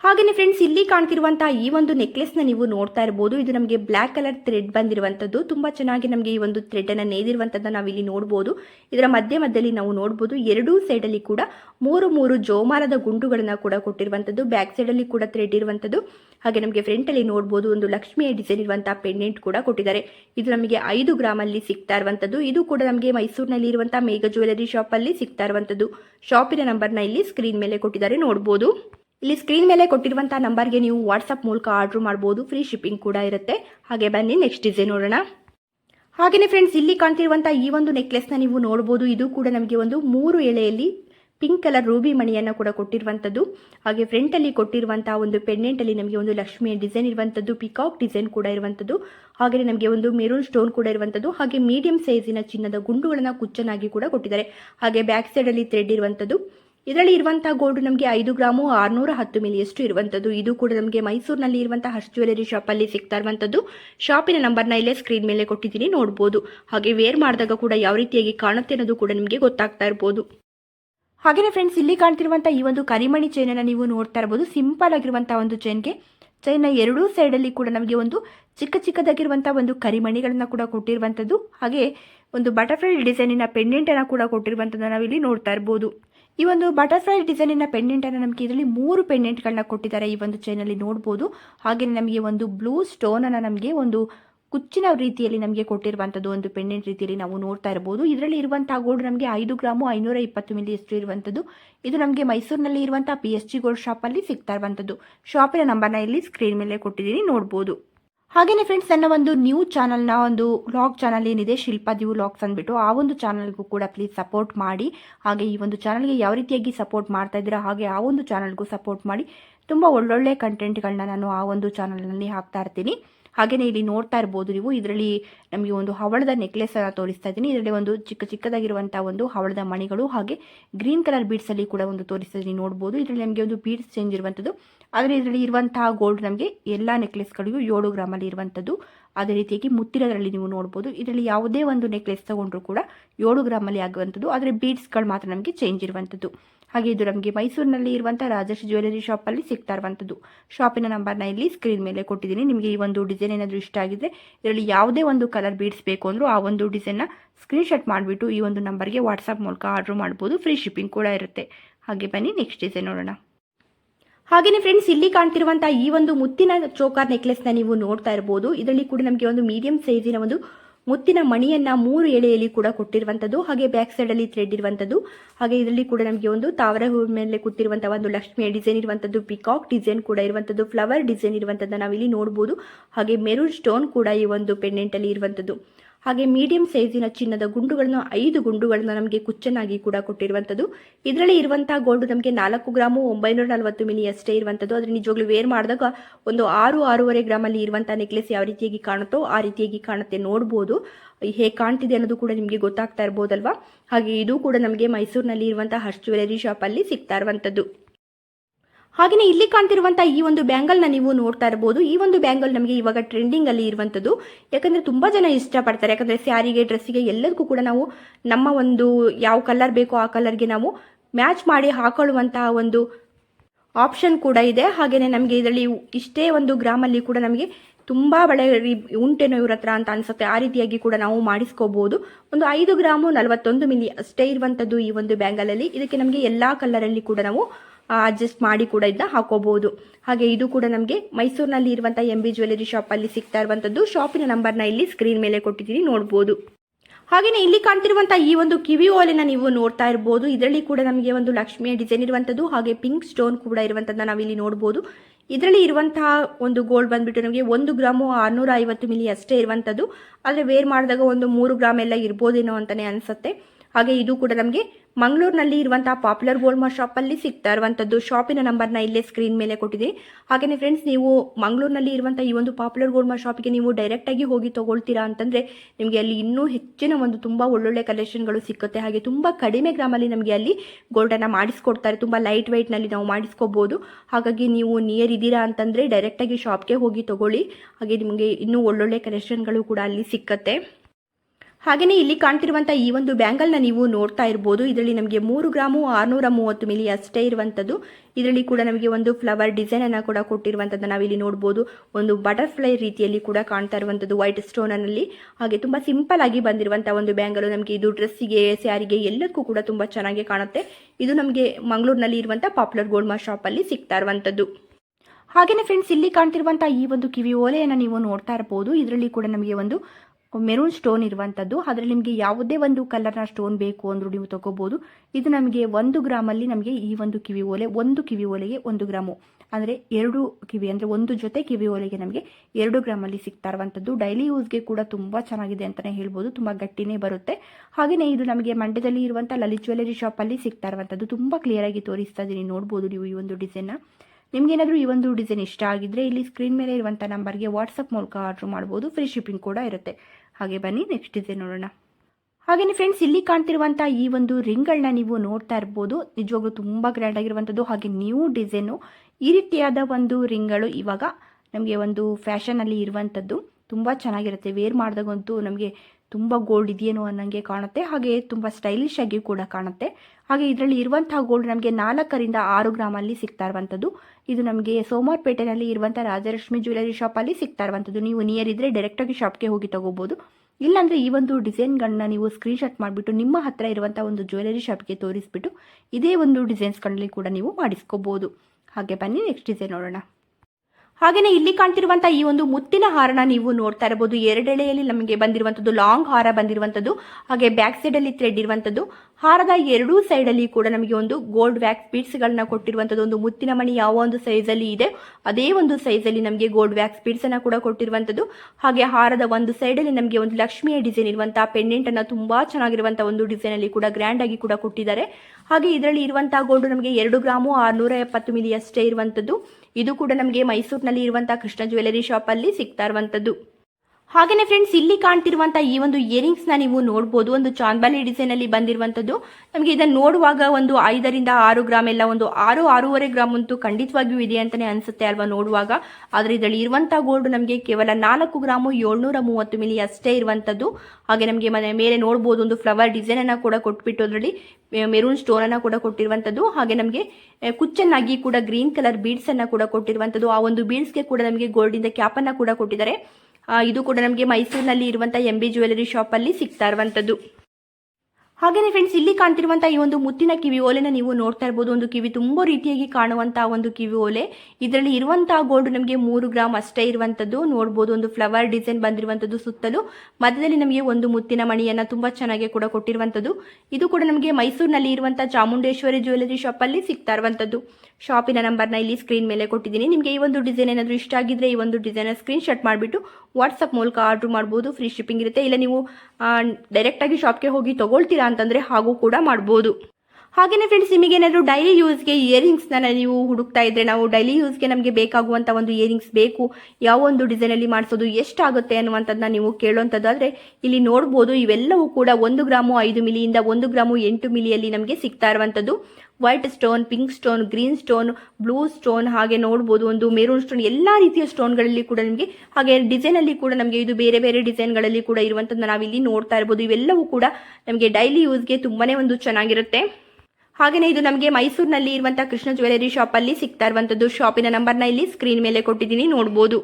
Speaker 1: ಹಾಗೆಯೇ ಫ್ರೆಂಡ್ಸ್ ಇಲ್ಲಿ ಕಾಣ್ತಿರುವಂತಹ ಈ ಒಂದು ನೆಕ್ಲೆಸ್ನ ನೀವು ನೋಡ್ತಾ ಇರಬಹುದು ಇದು ನಮಗೆ ಬ್ಲ್ಯಾಕ್ ಕಲರ್ ಥ್ರೆಡ್ ಬಂದಿರುವಂತದ್ದು. ತುಂಬಾ ಚೆನ್ನಾಗಿ ನಮಗೆ ಈ ಒಂದು ಥ್ರೆಡ್ ಅನ್ನ ನೇದಿರುವಂತದ್ದು ನಾವು ಇಲ್ಲಿ ನೋಡಬಹುದು ಇದರ ಮಧ್ಯೆ ಮಧ್ಯದಲ್ಲಿ ನಾವು ನೋಡಬಹುದು ಎರಡೂ ಸೈಡಲ್ಲಿ ಕೂಡ ಮೂರು ಮೂರು ಜೋಮಾರದ ಗುಂಡುಗಳನ್ನು ಕೂಡ ಕೊಟ್ಟಿರುವಂತದ್ದು. ಬ್ಯಾಕ್ ಸೈಡ್ ಅಲ್ಲಿ ಕೂಡ ಥ್ರೆಡ್ ಇರುವಂತದ್ದು. ಹಾಗೆ ನಮಗೆ ಫ್ರಂಟಲ್ಲಿ ನೋಡಬಹುದು ಒಂದು ಲಕ್ಷ್ಮಿಯ ಡಿಸೈನ್ ಇರುವಂತಹ ಪೆಂಡೆಂಟ್ ಕೂಡ ಕೊಟ್ಟಿದ್ದಾರೆ. ಇದು ನಮಗೆ ಐದು ಗ್ರಾಮಲ್ಲಿ ಸಿಗ್ತಾ ಇರುವಂತದ್ದು. ಇದು ಕೂಡ ನಮಗೆ ಮೈಸೂರಿನಲ್ಲಿ ಇರುವಂತಹ ಮೇಘ ಜ್ಯುವೆಲರಿ ಅಲ್ಲಿ ಸಿಗ್ತಾ ಇರುವಂತದ್ದು. ಶಾಪಿನ ನಂಬರ್ನ ಇಲ್ಲಿ ಸ್ಕ್ರೀನ್ ಮೇಲೆ ಕೊಟ್ಟಿದ್ದಾರೆ, ನೋಡ್ಬೋದು. ಇಲ್ಲಿ ಸ್ಕ್ರೀನ್ ಮೇಲೆ ಕೊಟ್ಟಿರುವಂಥ ನಂಬರ್ಗೆ ನೀವು ವಾಟ್ಸಪ್ ಮೂಲಕ ಆರ್ಡರ್ ಮಾಡ್ಬೋದು. ಫ್ರೀ ಶಿಪ್ಪಿಂಗ್ ಕೂಡ ಇರುತ್ತೆ. ಹಾಗೆ ಬನ್ನಿ ನೆಕ್ಸ್ಟ್ ಡಿಸೈನ್ ನೋಡೋಣ. ಹಾಗೆಯೇ ಫ್ರೆಂಡ್ಸ್ ಇಲ್ಲಿ ಕಾಣ್ತಿರುವಂಥ ಈ ಒಂದು ನೆಕ್ಲೆಸ್ನ ನೀವು ನೋಡ್ಬೋದು. ಇದು ಕೂಡ ನಮಗೆ ಒಂದು ಮೂರು ಎಳೆಯಲ್ಲಿ ಪಿಂಕ್ ಕಲರ್ ರೂಬಿ ಮಣಿಯನ್ನು ಕೂಡ ಕೊಟ್ಟಿರುವಂಥದ್ದು. ಹಾಗೆ ಫ್ರಂಟಲ್ಲಿ ಕೊಟ್ಟಿರುವಂತಹ ಒಂದು ಪೆಂಡೆಂಟಲ್ಲಿ ನಮಗೆ ಒಂದು ಲಕ್ಷ್ಮಿಯ ಡಿಸೈನ್ ಇರುವಂಥದ್ದು. ಪಿಕಾಕ್ ಡಿಸೈನ್ ಕೂಡ ಇರುವಂಥದ್ದು. ಹಾಗೆ ನಮಗೆ ಒಂದು ಮೆರೂನ್ ಸ್ಟೋನ್ ಕೂಡ ಇರುವಂಥದ್ದು. ಹಾಗೆ ಮೀಡಿಯಂ ಸೈಜಿನ ಚಿನ್ನದ ಗುಂಡುಗಳನ್ನು ಕುಚ್ಚನಾಗಿ ಕೂಡ ಕೊಟ್ಟಿದ್ದಾರೆ. ಹಾಗೆ ಬ್ಯಾಕ್ ಸೈಡಲ್ಲಿ ಥ್ರೆಡ್ ಇರುವಂಥದ್ದು. ಇದರಲ್ಲಿ ಇರುವಂತಹ ಗೋಲ್ಡ್ ನಮಗೆ ಐದು ಗ್ರಾಮು ಆರ್ನೂರ ಹತ್ತು ಮಿಲಿಯಷ್ಟು ಇರುವಂಥದ್ದು ಇದು ಕೂಡ ನಮಗೆ ಮೈಸೂರಿನಲ್ಲಿ ಇರುವಂತಹ ಹರ್ಷ್ ಜ್ಯುವೆಲರಿ ಶಾಪಲ್ಲಿ ಸಿಗ್ತಾ ಇರುವಂಥದ್ದು ಶಾಪಿನ ನಂಬರ್ನ ಇಲ್ಲೇ ಸ್ಕ್ರೀನ್ ಮೇಲೆ ಕೊಟ್ಟಿದ್ದೀನಿ, ನೋಡ್ಬೋದು. ಹಾಗೆ ವೇರ್ ಮಾಡಿದಾಗ ಕೂಡ ಯಾವ ರೀತಿಯಾಗಿ ಕಾಣುತ್ತೆ ಅನ್ನೋದು ಕೂಡ ನಿಮಗೆ ಗೊತ್ತಾಗ್ತಾ ಇರ್ಬೋದು. ಹಾಗೆಯೇ ಫ್ರೆಂಡ್ಸ್ ಇಲ್ಲಿ ಕಾಣ್ತಿರುವಂತಹ ಈ ಒಂದು ಕರಿಮಣಿ ಚೈನನ್ನು ನೀವು ನೋಡ್ತಾ ಇರಬಹುದು ಸಿಂಪಲ್ ಆಗಿರುವಂತಹ ಒಂದು ಚೈನ್ಗೆ ಚೈನ್ನ ಎರಡೂ ಸೈಡಲ್ಲಿ ಕೂಡ ನಮಗೆ ಒಂದು ಚಿಕ್ಕ ಚಿಕ್ಕದಾಗಿರುವಂಥ ಒಂದು ಕರಿಮಣಿಗಳನ್ನ ಕೂಡ ಕೊಟ್ಟಿರುವಂಥದ್ದು ಹಾಗೆ ಒಂದು ಬಟರ್ಫ್ಲೈ ಡಿಸೈನಿನ ಪೆಂಡೆಂಟನ್ನು ಕೂಡ ಕೊಟ್ಟಿರುವಂಥದ್ದು ನಾವಿಲ್ಲಿ ನೋಡ್ತಾ ಇರ್ಬೋದು. ಈ ಒಂದು ಬಟರ್ಫ್ಲೈ ಡಿಸೈನಿನ ಪೆಂಡೆಂಟನ್ನು ನಮಗೆ ಇದರಲ್ಲಿ ಮೂರು ಪೆಂಡೆಂಟ್ಗಳನ್ನ ಕೊಟ್ಟಿದ್ದಾರೆ ಈ ಒಂದು ಚೈನಲ್ಲಿ ನೋಡ್ಬೋದು. ಹಾಗೆ ನಮಗೆ ಒಂದು ಬ್ಲೂ ಸ್ಟೋನನ್ನು ನಮಗೆ ಒಂದು ಕುಚ್ಚಿನ ರೀತಿಯಲ್ಲಿ ನಮಗೆ ಕೊಟ್ಟಿರುವಂಥದ್ದು ಒಂದು ಪೆಂಡೆಂಟ್ ರೀತಿಯಲ್ಲಿ ನಾವು ನೋಡ್ತಾ ಇರಬಹುದು ಇದರಲ್ಲಿ ಇರುವಂತಹ ಗೋಲ್ಡ್ ನಮಗೆ ಐದು ಗ್ರಾಮು ಐನೂರ ಇಪ್ಪತ್ತು ಮಿಲಿ ಎಷ್ಟು ಇರುವಂಥದ್ದು ಇದು ನಮಗೆ ಮೈಸೂರಿನಲ್ಲಿ ಇರುವಂತಹ ಪಿ ಎಸ್ ಜಿ ಗೋಲ್ಡ್ ಶಾಪಲ್ಲಿ ಸಿಗ್ತಾ ಇರುವಂಥದ್ದು ಶಾಪಿನ ನಂಬರ್ನ ಇಲ್ಲಿ ಸ್ಕ್ರೀನ್ ಮೇಲೆ ಕೊಟ್ಟಿದ್ದೀನಿ, ನೋಡ್ಬೋದು. ಹಾಗೆಯೇ ಫ್ರೆಂಡ್ಸ್ ನನ್ನ ಒಂದು ನ್ಯೂ ಚಾನಲ್ನ ಒಂದು ವ್ಲಾಗ್ ಚಾನಲ್ ಏನಿದೆ, ಶಿಲ್ಪಾ ದಿವು ವ್ಲಾಗ್ಸ್ ಅಂದ್ಬಿಟ್ಟು, ಆ ಒಂದು ಚಾನಲ್ಗೂ ಕೂಡ ಪ್ಲೀಸ್ ಸಪೋರ್ಟ್ ಮಾಡಿ, ಹಾಗೆ ಈ ಒಂದು ಚಾನಲ್ಗೆ ಯಾವ ರೀತಿಯಾಗಿ ಸಪೋರ್ಟ್ ಮಾಡ್ತಾ ಇದ್ದೀರಾ, ಹಾಗೆ ಆ ಒಂದು ಚಾನಲ್ಗೂ ಸಪೋರ್ಟ್ ಮಾಡಿ, ತುಂಬ ಒಳ್ಳೊಳ್ಳೆ ಕಂಟೆಂಟ್ಗಳನ್ನ ನಾನು ಆ ಒಂದು ಚಾನಲ್ನಲ್ಲಿ ಹಾಕ್ತಾ ಇರ್ತೀನಿ. ಹಾಗೆಯೇ ಇಲ್ಲಿ ನೋಡ್ತಾ ಇರ್ಬೋದು ನೀವು. ಇದರಲ್ಲಿ ನಮಗೆ ಒಂದು ಹವಳದ ನೆಕ್ಲೆಸ್ ಅನ್ನ ತೋರಿಸ್ತಾ ಇದ್ದೀನಿ. ಇದರಲ್ಲಿ ಒಂದು ಚಿಕ್ಕ ಚಿಕ್ಕದಾಗಿರುವಂತಹ ಒಂದು ಹವಳದ ಮಣಿಗಳು ಹಾಗೆ ಗ್ರೀನ್ ಕಲರ್ ಬೀಡ್ಸಲ್ಲಿ ಕೂಡ ಒಂದು ತೋರಿಸ್ತಾ ಇದ್ದೀನಿ ನೋಡ್ಬೋದು. ಇದರಲ್ಲಿ ನಮಗೆ ಒಂದು ಬೀಡ್ಸ್ ಚೇಂಜ್ ಇರುವಂಥದ್ದು ಆದರೆ ಇದರಲ್ಲಿ ಇರುವಂತಹ ಗೋಲ್ಡ್ ನಮಗೆ ಎಲ್ಲ ನೆಕ್ಲೆಸ್ಗಳಿಗೂ ಏಳು ಗ್ರಾಮಲ್ಲಿ ಇರುವಂಥದ್ದು ಅದೇ ರೀತಿಯಾಗಿ ಮುತ್ತಿರೋದ್ರಲ್ಲಿ ನೀವು ನೋಡ್ಬೋದು. ಇದರಲ್ಲಿ ಯಾವುದೇ ಒಂದು ನೆಕ್ಲೆಸ್ ತಗೊಂಡ್ರು ಕೂಡ ಏಳು ಗ್ರಾಮಲ್ಲಿ ಆಗುವಂಥದ್ದು ಆದರೆ ಬೀಡ್ಸ್ಗಳು ಮಾತ್ರ ನಮಗೆ ಚೇಂಜ್ ಇರುವಂಥದ್ದು ಹಾಗೆ ಇದು ನಮಗೆ ಮೈಸೂರಿನಲ್ಲಿ ಇರುವಂಥ ರಾಜೇಶ್ ಜ್ಯುವೆಲರಿ ಶಾಪಲ್ಲಿ ಸಿಗ್ತಾ ಇರುವಂಥದ್ದು. ಶಾಪಿನ ನಂಬರ್ನ ಇಲ್ಲಿ ಸ್ಕ್ರೀನ್ ಮೇಲೆ ಕೊಟ್ಟಿದ್ದೀನಿ. ನಿಮಗೆ ಈ ಒಂದು ಡಿಸೈನ್ ಏನಾದರೂ ಇಷ್ಟ ಆಗಿದ್ರೆ ಇದರಲ್ಲಿ ಯಾವುದೇ ಒಂದು ಕಲರ್ ಬೀಡ್ಸ್ ಬೇಕು ಅಂದರೂ ಆ ಒಂದು ಡಿಸೈನ್ನ ಸ್ಕ್ರೀನ್ಶಾಟ್ ಮಾಡಿಬಿಟ್ಟು ಈ ಒಂದು ನಂಬರ್ಗೆ ವಾಟ್ಸಪ್ ಮೂಲಕ ಆರ್ಡ್ರ್ ಮಾಡ್ಬೋದು. ಫ್ರೀ ಶಿಪ್ಪಿಂಗ್ ಕೂಡ ಇರುತ್ತೆ. ಹಾಗೆ ಬನ್ನಿ ನೆಕ್ಸ್ಟ್ ಡಿಸೈನ್ ನೋಡೋಣ. ಹಾಗೆಯೇ ಫ್ರೆಂಡ್ಸ್ ಇಲ್ಲಿ ಕಾಣ್ತಿರುವಂತಹ ಈ ಒಂದು ಮುತ್ತಿನ ಚೋಕಾರ್ ನೆಕ್ಲೆಸ್ನ ನೀವು ನೋಡ್ತಾ ಇರ್ಬೋದು. ಇದರಲ್ಲಿ ಕೂಡ ನಮಗೆ ಒಂದು ಮೀಡಿಯಂ ಸೈಜಿನ ಒಂದು ಮುತ್ತಿನ ಮಣಿಯನ್ನ ಮೂರು ಎಳೆಯಲ್ಲಿ ಕೂಡ ಕೊಟ್ಟಿರುವಂತದ್ದು, ಹಾಗೆ ಬ್ಯಾಕ್ ಸೈಡ್ ಅಲ್ಲಿ ಥ್ರೆಡ್ ಇರುವಂತದ್ದು. ಹಾಗೆ ಇದರಲ್ಲಿ ಕೂಡ ನಮಗೆ ಒಂದು ತಾವರೆ ಹೂವಿನ ಮೇಲೆ ಕೂತಿರುವಂತಹ ಒಂದು ಲಕ್ಷ್ಮಿಯ ಡಿಸೈನ್ ಇರುವಂತದ್ದು ಪಿಕಾಕ್ ಡಿಸೈನ್ ಕೂಡ ಇರುವಂತದ್ದು ಫ್ಲವರ್ ಡಿಸೈನ್ ಇರುವಂತದ್ದು ನಾವಿಲ್ಲಿ ನೋಡಬಹುದು ಹಾಗೆ ಮೆರೂನ್ ಸ್ಟೋನ್ ಕೂಡ ಈ ಒಂದು ಪೆಂಡೆಂಟ್ ಅಲ್ಲಿ ಇರುವಂಥದ್ದು ಹಾಗೆ ಮೀಡಿಯಂ ಸೈಜಿನ ಚಿನ್ನದ ಗುಂಡುಗಳನ್ನು, ಐದು ಗುಂಡುಗಳನ್ನು ನಮಗೆ ಕುಚ್ಚನಾಗಿ ಕೂಡ ಕೊಟ್ಟಿರುವಂಥದ್ದು. ಇದರಲ್ಲಿ ಇರುವಂತಹ ಗೋಲ್ಡ್ ನಮಗೆ ನಾಲ್ಕು ಗ್ರಾಮು ಒಂಬೈನೂರ ನಲವತ್ತು ಮಿಲಿ ಅಷ್ಟೇ ಇರುವಂಥದ್ದು. ಆದರೆ ನಿಜವಾಗ್ಲೂ ವೇರ್ ಮಾಡಿದಾಗ ಒಂದು ಆರು, ಆರೂವರೆ ಗ್ರಾಮಲ್ಲಿ ಇರುವಂತಹ ನೆಕ್ಲೆಸ್ ಯಾವ ರೀತಿಯಾಗಿ ಕಾಣುತ್ತೋ ಆ ರೀತಿಯಾಗಿ ಕಾಣುತ್ತೆ ನೋಡ್ಬೋದು. ಹೇಗೆ ಕಾಣ್ತಿದೆ ಅನ್ನೋದು ಕೂಡ ನಿಮಗೆ ಗೊತ್ತಾಗ್ತಾ ಇರ್ಬೋದಲ್ವಾ? ಹಾಗೆ ಇದು ಕೂಡ ನಮಗೆ ಮೈಸೂರಿನಲ್ಲಿ ಇರುವಂತಹ ಹರ್ಷ್ ಜ್ಯುವೆಲರಿ ಶಾಪಲ್ಲಿ ಸಿಗ್ತಾ ಇರುವಂಥದ್ದು. ಹಾಗೆಯೇ ಇಲ್ಲಿ ಕಾಣ್ತಿರುವಂಥ ಈ ಒಂದು ಬ್ಯಾಂಗಲ್ನ ನೀವು ನೋಡ್ತಾ ಇರ್ಬೋದು. ಈ ಒಂದು ಬ್ಯಾಂಗಲ್ ನಮಗೆ ಇವಾಗ ಟ್ರೆಂಡಿಂಗ್ ಅಲ್ಲಿ ಇರುವಂಥದ್ದು ಯಾಕಂದ್ರೆ ತುಂಬಾ ಜನ ಇಷ್ಟಪಡ್ತಾರೆ. ಯಾಕಂದ್ರೆ ಸ್ಯಾರಿಗೆ ಡ್ರೆಸ್ಸಿಗೆ ಎಲ್ಲದಕ್ಕೂ ಕೂಡ ನಾವು ನಮ್ಮ ಒಂದು ಯಾವ ಕಲರ್ ಬೇಕೋ ಆ ಕಲರ್ಗೆ ನಾವು ಮ್ಯಾಚ್ ಮಾಡಿ ಹಾಕೊಳ್ಳುವಂತಹ ಒಂದು ಆಪ್ಷನ್ ಕೂಡ ಇದೆ. ಹಾಗೆಯೇ ನಮಗೆ ಇದರಲ್ಲಿ ಇಷ್ಟೇ ಒಂದು ಗ್ರಾಮಲ್ಲಿ ಕೂಡ ನಮಗೆ ತುಂಬ ಬಳೆ ಉಂಟೇನೋ ಇವ್ರ ಹತ್ರ ಅಂತ ಅನ್ಸುತ್ತೆ. ಆ ರೀತಿಯಾಗಿ ಕೂಡ ನಾವು ಮಾಡಿಸ್ಕೋಬಹುದು ಒಂದು ಐದು ಗ್ರಾಮು ನಲವತ್ತೊಂದು ಮಿಲಿ ಅಷ್ಟೇ ಇರುವಂಥದ್ದು ಈ ಒಂದು ಬ್ಯಾಂಗಲಲ್ಲಿ ಇದಕ್ಕೆ ನಮಗೆ ಎಲ್ಲ ಕಲರಲ್ಲಿ ಕೂಡ ನಾವು ಅಡ್ಜಸ್ಟ್ ಮಾಡಿ ಕೂಡ ಇದನ್ನ ಹಾಕೋಬಹುದು ಹಾಗೆ ಇದು ಕೂಡ ನಮಗೆ ಮೈಸೂರಿನಲ್ಲಿ ಇರುವಂಥ ಎಂ ಬಿ ಜ್ಯುವೆಲರಿ ಶಾಪಲ್ಲಿ ಸಿಗ್ತಾ ಇರುವಂಥದ್ದು ಶಾಪಿನ ನಂಬರ್ನ ಇಲ್ಲಿ ಸ್ಕ್ರೀನ್ ಮೇಲೆ ಕೊಟ್ಟಿದ್ದೀನಿ, ನೋಡ್ಬೋದು. ಹಾಗೆಯೇ ಇಲ್ಲಿ ಕಾಣ್ತಿರುವಂತ ಈ ಒಂದು ಕಿವಿ ಓಲೆನ ನೀವು ನೋಡ್ತಾ ಇರಬಹುದು ಇದರಲ್ಲಿ ಕೂಡ ನಮಗೆ ಒಂದು ಲಕ್ಷ್ಮಿಯ ಡಿಸೈನ್ ಇರುವಂಥದ್ದು ಹಾಗೆ ಪಿಂಕ್ ಸ್ಟೋನ್ ಕೂಡ ಇರುವಂಥದ್ದನ್ನ ನಾವಿಲ್ಲಿ ನೋಡ್ಬೋದು. ಇದರಲ್ಲಿ ಇರುವಂತಹ ಒಂದು ಗೋಲ್ಡ್ ಬಂದ್ಬಿಟ್ಟು ನಮಗೆ ಒಂದು ಗ್ರಾಮು ಆರ್ನೂರ ಐವತ್ತು ಮಿಲಿ ಅಷ್ಟೇ ಇರುವಂಥದ್ದು ಆದರೆ ವೇರ್ ಮಾಡಿದಾಗ ಒಂದು ಮೂರು ಗ್ರಾಮ್ ಎಲ್ಲ ಇರ್ಬೋದೇನೋ ಅಂತಾನೆ ಅನ್ಸುತ್ತೆ. ಹಾಗೆ ಇದು ಕೂಡ ನಮಗೆ ಮಂಗಳೂರಿನಲ್ಲಿ ಇರುವಂತಹ ಪಾಪ್ಯುಲರ್ ಗೋಲ್ಡ್ ಮಾರ್ ಶಾಪಲ್ಲಿ ಸಿಗ್ತಾ ಇರುವಂಥದ್ದು ಶಾಪಿನ ನಂಬರ್ನ ಇಲ್ಲೇ ಸ್ಕ್ರೀನ್ ಮೇಲೆ ಕೊಟ್ಟಿದೆ. ಹಾಗೆಯೇ ಫ್ರೆಂಡ್ಸ್ ನೀವು ಮಂಗಳೂರಿನಲ್ಲಿ ಇರುವಂಥ ಈ ಒಂದು ಪಾಪ್ಯುಲರ್ ಗೋಲ್ಡ್ ಮಾರ್ ಶಾಪಿಗೆ ನೀವು ಡೈರೆಕ್ಟಾಗಿ ಹೋಗಿ ತಗೊಳ್ತೀರಾ ಅಂತಂದರೆ ನಿಮಗೆ ಅಲ್ಲಿ ಇನ್ನೂ ಹೆಚ್ಚಿನ ಒಂದು ತುಂಬ ಒಳ್ಳೊಳ್ಳೆ ಕಲೆಕ್ಷನ್ಗಳು ಸಿಕ್ಕುತ್ತೆ. ಹಾಗೆ ತುಂಬ ಕಡಿಮೆ ಗ್ರಾಮಲ್ಲಿ ನಮಗೆ ಅಲ್ಲಿ ಗೋಲ್ಡನ್ನು ಮಾಡಿಸ್ಕೊಡ್ತಾರೆ. ತುಂಬ ಲೈಟ್ ವೆಯ್ಟ್ನಲ್ಲಿ ನಾವು ಮಾಡಿಸ್ಕೋಬೋದು. ಹಾಗಾಗಿ ನೀವು ನಿಯರ್ ಇದ್ದೀರಾ ಅಂತಂದರೆ ಡೈರೆಕ್ಟಾಗಿ ಶಾಪ್ಗೆ ಹೋಗಿ ತಗೊಳ್ಳಿ. ಹಾಗೆ ನಿಮಗೆ ಇನ್ನೂ ಒಳ್ಳೊಳ್ಳೆ ಕಲೆಕ್ಷನ್ಗಳು ಕೂಡ ಅಲ್ಲಿ ಸಿಕ್ಕತ್ತೆ. ಹಾಗೆಯೇ ಇಲ್ಲಿ ಕಾಣ್ತಿರುವಂಥ ಈ ಒಂದು ಬ್ಯಾಂಗಲ್ನ ನೀವು ನೋಡ್ತಾ ಇರ್ಬೋದು. ಇದರಲ್ಲಿ ನಮಗೆ ಮೂರು ಗ್ರಾಮು ಆರುನೂರ ಮೂವತ್ತು ಮಿಲಿ ಅಷ್ಟೇ ಇರುವಂಥದ್ದು ಇದರಲ್ಲಿ ಕೂಡ ನಮಗೆ ಒಂದು ಫ್ಲವರ್ ಡಿಸೈನ್ ಅನ್ನ ಕೂಡ ಕೊಟ್ಟಿರುವಂಥದ್ದು ನಾವಿಲ್ಲಿ ನೋಡ್ಬೋದು. ಒಂದು ಬಟರ್ಫ್ಲೈ ರೀತಿಯಲ್ಲಿ ಕೂಡ ಕಾಣ್ತಾ ಇರುವಂಥದ್ದು ವೈಟ್ ಸ್ಟೋನಲ್ಲಿ ಹಾಗೆ ತುಂಬ ಸಿಂಪಲ್ ಆಗಿ ಬಂದಿರುವಂಥ ಒಂದು ಬ್ಯಾಂಗಲು ನಮಗೆ ಇದು ಡ್ರೆಸ್ಸಿಗೆ, ಸ್ಯಾರಿಗೆ ಎಲ್ಲದಕ್ಕೂ ಕೂಡ ತುಂಬ ಚೆನ್ನಾಗಿ ಕಾಣುತ್ತೆ. ಇದು ನಮಗೆ ಮಂಗಳೂರಿನಲ್ಲಿ ಇರುವಂಥ ಪಾಪ್ಯುಲರ್ ಗೋಲ್ಮಾ ಶಾಪಲ್ಲಿ ಸಿಗ್ತಾ ಇರುವಂಥದ್ದು ಹಾಗೆಯೇ ಫ್ರೆಂಡ್ಸ್ ಇಲ್ಲಿ ಕಾಣ್ತಿರುವಂಥ ಈ ಒಂದು ಕಿವಿ ಓಲೆಯನ್ನು ನೀವು ನೋಡ್ತಾ ಇರ್ಬೋದು. ಇದರಲ್ಲಿ ಕೂಡ ನಮಗೆ ಒಂದು ಮೆರೂನ್ ಸ್ಟೋನ್ ಇರುವಂಥದ್ದು ಅದರಲ್ಲಿ ನಿಮಗೆ ಯಾವುದೇ ಒಂದು ಕಲರ್ನ ಸ್ಟೋನ್ ಬೇಕು ಅಂದರೂ ನೀವು ತಗೋಬೋದು. ಇದು ನಮಗೆ ಒಂದು ಗ್ರಾಮಲ್ಲಿ ನಮಗೆ ಈ ಒಂದು ಕಿವಿ ಓಲೆ, ಒಂದು ಕಿವಿ ಓಲೆಗೆ ಒಂದು ಗ್ರಾಮು. ಅಂದರೆ ಎರಡು ಕಿವಿ, ಅಂದರೆ ಒಂದು ಜೊತೆ ಕಿವಿ ಓಲೆಗೆ ನಮಗೆ ಎರಡು ಗ್ರಾಮಲ್ಲಿ ಸಿಗ್ತಾ ಇರುವಂಥದ್ದು ಡೈಲಿ ಯೂಸ್ಗೆ ಕೂಡ ತುಂಬ ಚೆನ್ನಾಗಿದೆ ಅಂತಲೇ ಹೇಳ್ಬೋದು. ತುಂಬ ಗಟ್ಟಿನೇ ಬರುತ್ತೆ. ಹಾಗೆಯೇ ಇದು ನಮಗೆ ಮಂಡ್ಯದಲ್ಲಿ ಇರುವಂಥ ಲಲಿತ್ ಜ್ಯುವೆಲರಿ ಶಾಪಲ್ಲಿ ಸಿಗ್ತಾ ಇರುವಂಥದ್ದು ತುಂಬ ಕ್ಲಿಯರಾಗಿ ತೋರಿಸ್ತಾ ಇದ್ದೀನಿ. ನೋಡ್ಬೋದು ನೀವು ಈ ಒಂದು ಡಿಸೈನ್ನ ನಿಮಗೇನಾದರೂ ಈ ಒಂದು ಡಿಸೈನ್ ಇಷ್ಟ ಆಗಿದ್ರೆ ಇಲ್ಲಿ ಸ್ಕ್ರೀನ್ ಮೇಲೆ ಇರುವಂಥ ನಂಬರ್ಗೆ ವಾಟ್ಸಪ್ ಮೂಲಕ ಆರ್ಡ್ರ್ ಮಾಡ್ಬೋದು. ಫ್ರೀ ಶಿಪ್ಪಿಂಗ್ ಕೂಡ ಇರುತ್ತೆ. ಹಾಗೆ ಬನ್ನಿ ನೆಕ್ಸ್ಟ್ ಡಿಸೈನ್ ನೋಡೋಣ. ಹಾಗೆಯೇ ಫ್ರೆಂಡ್ಸ್ ಇಲ್ಲಿ ಕಾಣ್ತಿರುವಂಥ ಈ ಒಂದು ರಿಂಗ್ಗಳನ್ನ ನೀವು ನೋಡ್ತಾ ಇರ್ಬೋದು. ನಿಜವಾಗ್ಲೂ ತುಂಬ ಗ್ರ್ಯಾಂಡ್ ಆಗಿರುವಂಥದ್ದು. ಹಾಗೆ ನ್ಯೂ ಡಿಸೈನು ಈ ರೀತಿಯಾದ ಒಂದು ರಿಂಗ್ಗಳು ಇವಾಗ ನಮಗೆ ಒಂದು ಫ್ಯಾಷನಲ್ಲಿ ಇರುವಂಥದ್ದು. ತುಂಬ ಚೆನ್ನಾಗಿರುತ್ತೆ. ವೇರ್ ಮಾಡಿದಾಗಂತೂ ನಮಗೆ ತುಂಬ ಗೋಲ್ಡ್ ಇದೆಯೇನೋ ಅನ್ನಂಗೆ ಕಾಣುತ್ತೆ. ಹಾಗೆ ತುಂಬ ಸ್ಟೈಲಿಶ್ ಆಗಿ ಕೂಡ ಕಾಣುತ್ತೆ. ಹಾಗೆ ಇದರಲ್ಲಿ ಇರುವಂತಹ ಗೋಲ್ಡ್ ನಮಗೆ ನಾಲ್ಕರಿಂದ ಆರು ಗ್ರಾಮಲ್ಲಿ ಸಿಗ್ತಾ ಇರುವಂಥದ್ದು ಇದು ನಮಗೆ ಸೋಮವಾರಪೇಟೆನಲ್ಲಿ ಇರುವಂಥ ರಾಜಲಕ್ಷ್ಮಿ ಜ್ಯುವೆಲರಿ ಶಾಪಲ್ಲಿ ಸಿಗ್ತಾ ಇರುವಂಥದ್ದು ನೀವು ನಿಯರ್ ಇದ್ದರೆ ಡೈರೆಕ್ಟಾಗಿ ಶಾಪ್ಗೆ ಹೋಗಿ ತಗೋಬೋದು. ಇಲ್ಲಾಂದರೆ ಈ ಒಂದು ಡಿಸೈನ್ಗಳನ್ನ ನೀವು ಸ್ಕ್ರೀನ್ ಶಾಟ್ ಮಾಡಿಬಿಟ್ಟು ನಿಮ್ಮ ಹತ್ರ ಇರುವಂಥ ಒಂದು ಜ್ಯುವೆಲರಿ ಶಾಪ್ಗೆ ತೋರಿಸ್ಬಿಟ್ಟು ಇದೇ ಒಂದು ಡಿಸೈನ್ಸ್ಗಳಲ್ಲಿ ಕೂಡ ನೀವು ಮಾಡಿಸ್ಕೋಬೋದು. ಹಾಗೆ ಬನ್ನಿ ನೆಕ್ಸ್ಟ್ ಡಿಸೈನ್ ನೋಡೋಣ. ಹಾಗೆಯೇ ಇಲ್ಲಿ ಕಾಣ್ತಿರುವಂತಹ ಈ ಒಂದು ಮುತ್ತಿನ ಹಾರನ ನೀವು ನೋಡ್ತಾ ಇರಬಹುದು. ಎರಡೆಳೆಯಲ್ಲಿ ನಮಗೆ ಬಂದಿರುವಂತದ್ದು ಲಾಂಗ್ ಹಾರ ಬಂದಿರುವಂತದ್ದು, ಹಾಗೆ ಬ್ಯಾಕ್ ಸೈಡ್ ಅಲ್ಲಿ ಥ್ರೆಡ್ ಇರುವಂಥದ್ದು ಹಾರದ ಎರಡೂ ಸೈಡಲ್ಲಿ ಕೂಡ ನಮಗೆ ಒಂದು ಗೋಲ್ಡ್ ವ್ಯಾಕ್ಸ್ ಬೀಡ್ಸ್ಗಳನ್ನ ಕೊಟ್ಟಿರುವಂಥದ್ದು ಒಂದು ಮುತ್ತಿನ ಮಣಿ ಯಾವ ಒಂದು ಸೈಜಲ್ಲಿ ಇದೆ, ಅದೇ ಒಂದು ಸೈಜಲ್ಲಿ ನಮಗೆ ಗೋಲ್ಡ್ ವ್ಯಾಕ್ಸ್ ಬೀಡ್ಸನ್ನು ಕೂಡ ಕೊಟ್ಟಿರುವಂಥದ್ದು ಹಾಗೆ ಹಾರದ ಒಂದು ಸೈಡಲ್ಲಿ ನಮಗೆ ಒಂದು ಲಕ್ಷ್ಮಿಯ ಡಿಸೈನ್ ಇರುವಂಥ ಪೆಂಡೆಂಟನ್ನು ತುಂಬ ಚೆನ್ನಾಗಿರುವಂಥ ಒಂದು ಡಿಸೈನಲ್ಲಿ ಕೂಡ ಗ್ರ್ಯಾಂಡ್ ಆಗಿ ಕೂಡ ಕೊಟ್ಟಿದ್ದಾರೆ. ಹಾಗೆ ಇದರಲ್ಲಿ ಇರುವಂತಹ ಗೋಲ್ಡ್ ನಮಗೆ ಎರಡು ಗ್ರಾಮು ಆರುನೂರ ಎಪ್ಪತ್ತು ಮಿಲಿ ಅಷ್ಟೇ ಇರುವಂಥದ್ದು ಇದು ಕೂಡ ನಮಗೆ ಮೈಸೂರಿನಲ್ಲಿ ಇರುವಂತಹ ಕೃಷ್ಣ ಜ್ಯುವೆಲರಿ ಶಾಪಲ್ಲಿ ಸಿಗ್ತಾ ಇರುವಂಥದ್ದು ಹಾಗೆಯೇ ಫ್ರೆಂಡ್ಸ್ ಇಲ್ಲಿ ಕಾಣ್ತಿರುವಂಥ ಈ ಒಂದು ಇಯರಿಂಗ್ಸ್ನ ನೀವು ನೋಡಬಹುದು ಒಂದು ಚಾಂದ್ಬಾಲಿ ಡಿಸೈನಲ್ಲಿ ಬಂದಿರುವಂಥದ್ದು. ನಮಗೆ ಇದನ್ನು ನೋಡುವಾಗ ಒಂದು ಐದರಿಂದ ಆರು ಗ್ರಾಮ್ ಎಲ್ಲ ಒಂದು ಆರು, ಆರೂವರೆ ಗ್ರಾಮ್ ಅಂತೂ ಖಂಡಿತವಾಗಿಯೂ ಇದೆ ಅಂತಲೇ ಅನಿಸುತ್ತೆ ಅಲ್ವಾ ನೋಡುವಾಗ. ಆದರೆ ಇದರಲ್ಲಿ ಇರುವಂಥ ಗೋಲ್ಡ್ ನಮಗೆ ಕೇವಲ ನಾಲ್ಕು ಗ್ರಾಮು ಏಳ್ನೂರ ಮೂವತ್ತು ಮಿಲಿ ಅಷ್ಟೇ ಇರುವಂಥದ್ದು. ಹಾಗೆ ನಮಗೆ ಮನೆ ಮೇಲೆ ನೋಡ್ಬೋದು ಒಂದು ಫ್ಲವರ್ ಡಿಸೈನನ್ನು ಕೂಡ ಕೊಟ್ಬಿಟ್ಟು ಅದರಲ್ಲಿ ಮೆರೂನ್ ಸ್ಟೋನನ್ನು ಕೂಡ ಕೊಟ್ಟಿರುವಂಥದ್ದು. ಹಾಗೆ ನಮಗೆ ಕುಚ್ಚನ್ನಾಗಿ ಕೂಡ ಗ್ರೀನ್ ಕಲರ್ ಬೀಡ್ಸನ್ನು ಕೂಡ ಕೊಟ್ಟಿರುವಂಥದ್ದು. ಆ ಒಂದು ಬೀಡ್ಸ್ಗೆ ಕೂಡ ನಮಗೆ ಗೋಲ್ಡಿಂದ ಕ್ಯಾಪನ್ನು ಕೂಡ ಕೊಟ್ಟಿದ್ದಾರೆ. ಇದು ಕೂಡ ನಮಗೆ ಮೈಸೂರಿನಲ್ಲಿ ಇರುವಂಥ ಎಂ ಬಿ ಜ್ಯುವೆಲರಿ ಶಾಪಲ್ಲಿ ಸಿಗ್ತಾ ಇರುವಂಥದ್ದು ಹಾಗೇನೆ ಫ್ರೆಂಡ್ಸ್ ಇಲ್ಲಿ ಕಾಣ್ತಿರುವಂಥ ಈ ಒಂದು ಮುತ್ತಿನ ಕಿವಿ ಓಲೆನ ನೀವು ನೋಡ್ತಾ ಇರ್ಬೋದು. ಒಂದು ಕಿವಿ ತುಂಬ ರೀತಿಯಾಗಿ ಕಾಣುವಂತಹ ಒಂದು ಕಿವಿ ಓಲೆ. ಇದರಲ್ಲಿ ಇರುವಂಥ ಗೋಲ್ಡ್ ನಮಗೆ ಮೂರು ಗ್ರಾಮ್ ಅಷ್ಟೇ ಇರುವಂಥದ್ದು ನೋಡ್ಬೋದು, ಒಂದು ಫ್ಲವರ್ ಡಿಸೈನ್ ಬಂದಿರುವಂಥದ್ದು ಸುತ್ತಲೂ. ಮಧ್ಯದಲ್ಲಿ ನಮಗೆ ಒಂದು ಮುತ್ತಿನ ಮಣಿಯನ್ನು ತುಂಬ ಚೆನ್ನಾಗಿ ಕೂಡ ಕೊಟ್ಟಿರುವಂಥದ್ದು ಇದು ಕೂಡ ನಮಗೆ ಮೈಸೂರಿನಲ್ಲಿ ಇರುವಂಥ ಚಾಮುಂಡೇಶ್ವರಿ ಜ್ಯುವೆಲರಿ ಶಾಪಲ್ಲಿ ಸಿಗ್ತಾ ಇರುವಂಥದ್ದು ಶಾಪಿನ ನಂಬರ್ನ ಇಲ್ಲಿ ಸ್ಕ್ರೀನ್ ಮೇಲೆ ಕೊಟ್ಟಿದ್ದೀನಿ. ನಿಮಗೆ ಈ ಒಂದು ಡಿಸೈನ್ ಏನಾದರೂ ಇಷ್ಟ ಆಗಿದ್ರೆ ಈ ಒಂದು ಡಿಸೈನ್ ಸ್ಕ್ರೀನ್ ಶಾಟ್ ಮಾಡಿಬಿಟ್ಟು ವಾಟ್ಸಪ್ ಮೂಲಕ ಆರ್ಡ್ರ್ ಮಾಡ್ಬೋದು. ಫ್ರೀ ಶಿಪ್ಪಿಂಗ್ ಇರುತ್ತೆ. ಇಲ್ಲ ನೀವು ಡೈರೆಕ್ಟಾಗಿ ಶಾಪ್ಗೆ ಹೋಗಿ ತೊಗೊಳ್ತೀರಾ ಅಂತಂದರೆ ಹಾಗೂ ಕೂಡ ಮಾಡ್ಬೋದು. ಹಾಗೆಯೇ ಫ್ರೆಂಡ್ಸ್ ನಿಮಗೆ ಏನಾದರೂ ಡೈಲಿ ಯೂಸ್ಗೆ ಇಯರಿಂಗ್ಸ್ನ ನೀವು ಹುಡುಕ್ತಾ ಇದ್ರೆ ನಾವು ಡೈಲಿ ಯೂಸ್ಗೆ ನಮಗೆ ಬೇಕಾಗುವಂಥ ಒಂದು ಇಯರಿಂಗ್ಸ್ ಬೇಕು. ಯಾವ ಒಂದು ಡಿಸೈನಲ್ಲಿ ಮಾಡಿಸೋದು ಎಷ್ಟಾಗುತ್ತೆ ಅನ್ನುವಂಥದ್ದನ್ನ ನೀವು ಕೇಳುವಂಥದ್ದಾದರೆ ಇಲ್ಲಿ ನೋಡ್ಬೋದು. ಇವೆಲ್ಲವೂ ಕೂಡ ಒಂದು ಗ್ರಾಮು ಐದು ಮಿಲಿಯಿಂದ ಒಂದು ಗ್ರಾಮು ಎಂಟು ಮಿಲಿಯಲ್ಲಿ ನಮಗೆ ಸಿಗ್ತಾ ಇರುವಂಥದ್ದು. White stone pink stone green stone blue stone ಹಾಗೆ ನೋಡ್ಬೋದು. ಒಂದು ಮೆರೂನ್ ಸ್ಟೋನ್ ಎಲ್ಲ ರೀತಿಯ ಸ್ಟೋನ್ಗಳಲ್ಲಿ ಕೂಡ ನಿಮಗೆ ಹಾಗೆ ಡಿಸೈನಲ್ಲಿ ಕೂಡ ನಮಗೆ ಇದು ಬೇರೆ ಬೇರೆ ಡಿಸೈನ್ಗಳಲ್ಲಿ ಕೂಡ ಇರುವಂಥದ್ದು ನಾವಿಲ್ಲಿ ನೋಡ್ತಾ ಇರ್ಬೋದು. ಇವೆಲ್ಲವೂ ಕೂಡ ನಮಗೆ ಡೈಲಿ ಯೂಸ್ಗೆ ತುಂಬಾನೇ ಒಂದು ಚೆನ್ನಾಗಿರುತ್ತೆ. ಹಾಗೆಯೇ ಇದು ನಮಗೆ ಮೈಸೂರಿನಲ್ಲಿ ಇರುವಂತಹ ಕೃಷ್ಣ ಜ್ಯುವೆಲರಿ ಶಾಪಲ್ಲಿ ಸಿಗ್ತಾ ಇರುವಂಥದ್ದು ಶಾಪಿನ ನಂಬರ್ನ ಇಲ್ಲಿ ಸ್ಕ್ರೀನ್ ಮೇಲೆ ಕೊಟ್ಟಿದ್ದೀನಿ, ನೋಡ್ಬೋದು.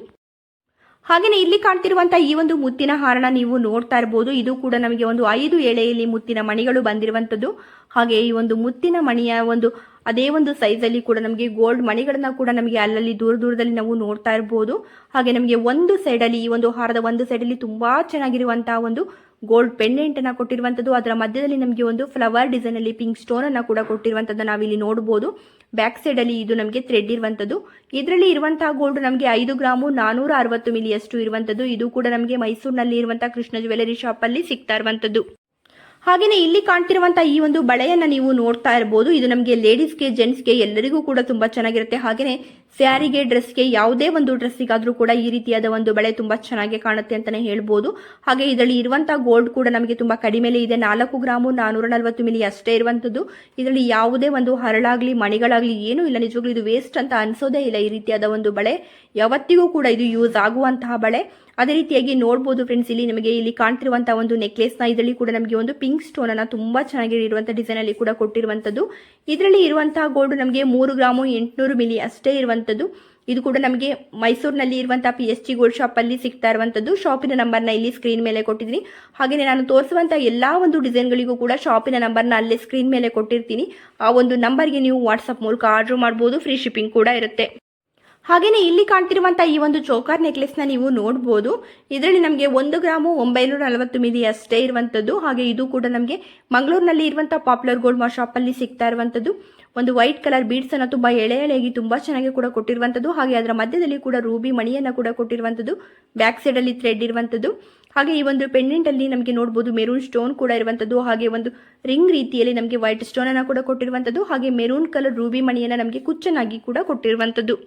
Speaker 1: ಹಾಗೆಯೇ ಇಲ್ಲಿ ಕಾಣ್ತಿರುವಂತಹ ಈ ಒಂದು ಮುತ್ತಿನ ಹಾರನ ನೀವು ನೋಡ್ತಾ ಇರಬಹುದು ಇದು ಕೂಡ ನಮಗೆ ಒಂದು ಐದು ಎಳೆಯಲ್ಲಿ ಮುತ್ತಿನ ಮಣಿಗಳು ಬಂದಿರುವಂಥದ್ದು ಹಾಗೆ ಈ ಒಂದು ಮುತ್ತಿನ ಮಣಿಯ ಒಂದು ಅದೇ ಒಂದು ಸೈಜಲ್ಲಿ ಕೂಡ ನಮಗೆ ಗೋಲ್ಡ್ ಮಣಿಗಳನ್ನ ಕೂಡ ನಮಗೆ ಅಲ್ಲಲ್ಲಿ ದೂರ ದೂರದಲ್ಲಿ ನಾವು ನೋಡ್ತಾ ಇರಬಹುದು ಹಾಗೆ ನಮಗೆ ಒಂದು ಸೈಡಲ್ಲಿ ಈ ಒಂದು ಹಾರದ ಒಂದು ಸೈಡಲ್ಲಿ ತುಂಬಾ ಚೆನ್ನಾಗಿರುವಂತಹ ಒಂದು ಗೋಲ್ಡ್ ಪೆಂಡೆಂಟ್ ಅನ್ನ ಕೊಟ್ಟಿರುವಂಥದ್ದು ಅದರ ಮಧ್ಯದಲ್ಲಿ ನಮಗೆ ಒಂದು ಫ್ಲವರ್ ಡಿಸೈನ್ ಅಲ್ಲಿ ಪಿಂಕ್ ಸ್ಟೋನ್ ಅನ್ನ ಕೂಡ ಕೊಟ್ಟಿರುವಂಥದ್ದು ನಾವಿಲ್ಲಿ ನೋಡಬಹುದು ಬ್ಯಾಕ್ ಸೈಡ್ ಅಲ್ಲಿ ಇದು ನಮಗೆ ಥ್ರೆಡ್ ಇರುವಂಥದ್ದು ಇದರಲ್ಲಿ ಇರುವಂತಹ ಗೋಲ್ಡ್ ನಮಗೆ ಐದು ಗ್ರಾಮು ನಾನೂರ ಅರವತ್ತು ಮಿಲಿಯಷ್ಟು ಇರುವಂಥದ್ದು ಇದು ಕೂಡ ನಮಗೆ ಮೈಸೂರಿನಲ್ಲಿ ಇರುವಂತಹ ಕೃಷ್ಣ ಜ್ಯುವೆಲರಿ ಶಾಪ್ ಅಲ್ಲಿ ಸಿಗ್ತಾ ಇರುವಂಥದ್ದು ಹಾಗೆಯೇ ಇಲ್ಲಿ ಕಾಣ್ತಿರುವಂತಹ ಈ ಒಂದು ಬಳೆಯನ್ನ ನೀವು ನೋಡ್ತಾ ಇರಬಹುದು ಇದು ನಮಗೆ ಲೇಡೀಸ್ಗೆ ಜೆಂಟ್ಸ್ಗೆ ಎಲ್ಲರಿಗೂ ಕೂಡ ತುಂಬಾ ಚೆನ್ನಾಗಿರುತ್ತೆ. ಹಾಗೆಯೇ ಸ್ಯಾರಿಗೆ, ಡ್ರೆಸ್ಗೆ ಯಾವುದೇ ಒಂದು ಡ್ರೆಸ್ಸಿಗಾದ್ರೂ ಕೂಡ ಈ ರೀತಿಯಾದ ಒಂದು ಬಳೆ ತುಂಬಾ ಚೆನ್ನಾಗಿ ಕಾಣುತ್ತೆ ಅಂತಾನೆ ಹೇಳ್ಬೋದು. ಹಾಗೆ ಇದರಲ್ಲಿ ಇರುವಂಥ ಗೋಲ್ಡ್ ಕೂಡ ನಮಗೆ ತುಂಬಾ ಕಡಿಮೆಲೆ ಇದೆ. ನಾಲ್ಕು ಗ್ರಾಮು ನಾನೂರ ನಲವತ್ತು ಮಿಲಿ ಅಷ್ಟೇ ಇರುವಂತದ್ದು. ಇದರಲ್ಲಿ ಯಾವುದೇ ಒಂದು ಹರಳಾಗ್ಲಿ, ಮಣಿಗಳಾಗ್ಲಿ ಏನೂ ಇಲ್ಲ. ನಿಜವಾಗ್ಲೂ ಇದು ವೇಸ್ಟ್ ಅಂತ ಅನ್ಸೋದೇ ಇಲ್ಲ ಈ ರೀತಿಯಾದ ಒಂದು ಬಳೆ. ಯಾವತ್ತಿಗೂ ಕೂಡ ಇದು ಯೂಸ್ ಆಗುವಂತಹ ಬಳೆ. ಅದೇ ರೀತಿಯಾಗಿ ನೋಡಬಹುದು ಫ್ರೆಂಡ್ಸ್ ಇಲ್ಲಿ ನಿಮಗೆ ಇಲ್ಲಿ ಕಾಣ್ತಿರುವಂತಹ ಒಂದು ನೆಕ್ಲೆಸ್ನ, ಇದರಲ್ಲಿ ಕೂಡ ನಮಗೆ ಒಂದು ಪಿಂಕ್ ಸ್ಟೋನ್ ಅನ್ನ ತುಂಬಾ ಚೆನ್ನಾಗಿ ಇರುವಂತಹ ಡಿಸೈನ್ ಅಲ್ಲಿ ಕೂಡ ಕೊಟ್ಟಿರುವಂತದ್ದು ಇದರಲ್ಲಿ ಇರುವಂತಹ ಗೋಲ್ಡ್ ನಮಗೆ ಮೂರು ಗ್ರಾಮು ಎಂಟುನೂರು ಮಿಲಿ ಅಷ್ಟೇ ಇರುವಂತದ್ದು ಇದು ಕೂಡ ನಮಗೆ ಮೈಸೂರಿನಲ್ಲಿ ಇರುವಂತಹ P S G gold shop ಅಲ್ಲಿ ಸಿಗ್ತಾ ಇರುವಂತದ್ದು ಶಾಪಿನ ನಂಬರ್ನ ಇಲ್ಲಿ ಸ್ಕ್ರೀನ್ ಮೇಲೆ ಕೊಟ್ಟಿದ್ದೀನಿ. ಹಾಗೆಯೇ ನಾನು ತೋರಿಸುವಂತಹ ಎಲ್ಲಾ ಒಂದು ಡಿಸೈನ್ಗಳಿಗೂ ಕೂಡ ಶಾಪಿನ ನಂಬರ್ನ ಅಲ್ಲೇ ಸ್ಕ್ರೀನ್ ಮೇಲೆ ಕೊಟ್ಟಿರ್ತೀನಿ. ಆ ಒಂದು ನಂಬರ್ಗೆ ನೀವು ವಾಟ್ಸಪ್ ಮೂಲಕ ಆರ್ಡರ್ ಮಾಡಬಹುದು ಫ್ರೀ ಶಿಪ್ಪಿಂಗ್ ಕೂಡ ಇರುತ್ತೆ. ಹಾಗೆಯೇ ಇಲ್ಲಿ ಕಾಣ್ತಿರುವಂಥ ಈ ಒಂದು ಚೋಕಾರ್ ನೆಕ್ಲೆಸ್ನ ನೀವು ನೋಡ್ಬೋದು. ಇದರಲ್ಲಿ ನಮಗೆ ಒಂದು ಗ್ರಾಮು ಒಂಬೈನೂರ ನಲವತ್ತು ಮಿಲಿ ಅಷ್ಟೇ ಇರುವಂಥದ್ದು ಹಾಗೆ ಇದು ಕೂಡ ನಮಗೆ ಮಂಗಳೂರಿನಲ್ಲಿ ಇರುವಂಥ ಪಾಪ್ಯುಲರ್ ಗೋಲ್ಡ್ ಮಾ ಶಾಪಲ್ಲಿ ಸಿಗ್ತಾ ಇರುವಂಥದ್ದು ಒಂದು ವೈಟ್ ಕಲರ್ ಬೀಡ್ಸ್ ಅನ್ನು ತುಂಬಾ ಎಳೆ ಎಳೆಯಾಗಿ ತುಂಬಾ ಚೆನ್ನಾಗಿ ಕೂಡ ಕೊಟ್ಟಿರುವಂಥದ್ದು ಹಾಗೆ ಅದರ ಮಧ್ಯದಲ್ಲಿ ಕೂಡ ರೂಬಿ ಮಣಿಯನ್ನ ಕೂಡ ಕೊಟ್ಟಿರುವಂಥದ್ದು ಬ್ಯಾಕ್ ಸೈಡ್ ಅಲ್ಲಿ ಥ್ರೆಡ್ ಇರುವಂಥದ್ದು ಹಾಗೆ ಈ ಒಂದು ಪೆಂಡೆಂಟ್ ಅಲ್ಲಿ ನಮಗೆ ನೋಡಬಹುದು ಮೆರೂನ್ ಸ್ಟೋನ್ ಕೂಡ ಇರುವಂಥದ್ದು ಹಾಗೆ ಒಂದು ರಿಂಗ್ ರೀತಿಯಲ್ಲಿ ನಮಗೆ ವೈಟ್ ಸ್ಟೋನ್ ಅನ್ನ ಕೂಡ ಕೊಟ್ಟಿರುವಂಥದ್ದು ಹಾಗೆ ಮೆರೂನ್ ಕಲರ್ ರೂಬಿ ಮಣಿಯನ್ನ ನಮಗೆ ಕುಚ್ಚನಾಗಿ ಕೂಡ ಕೊಟ್ಟಿರುವಂಥದ್ದು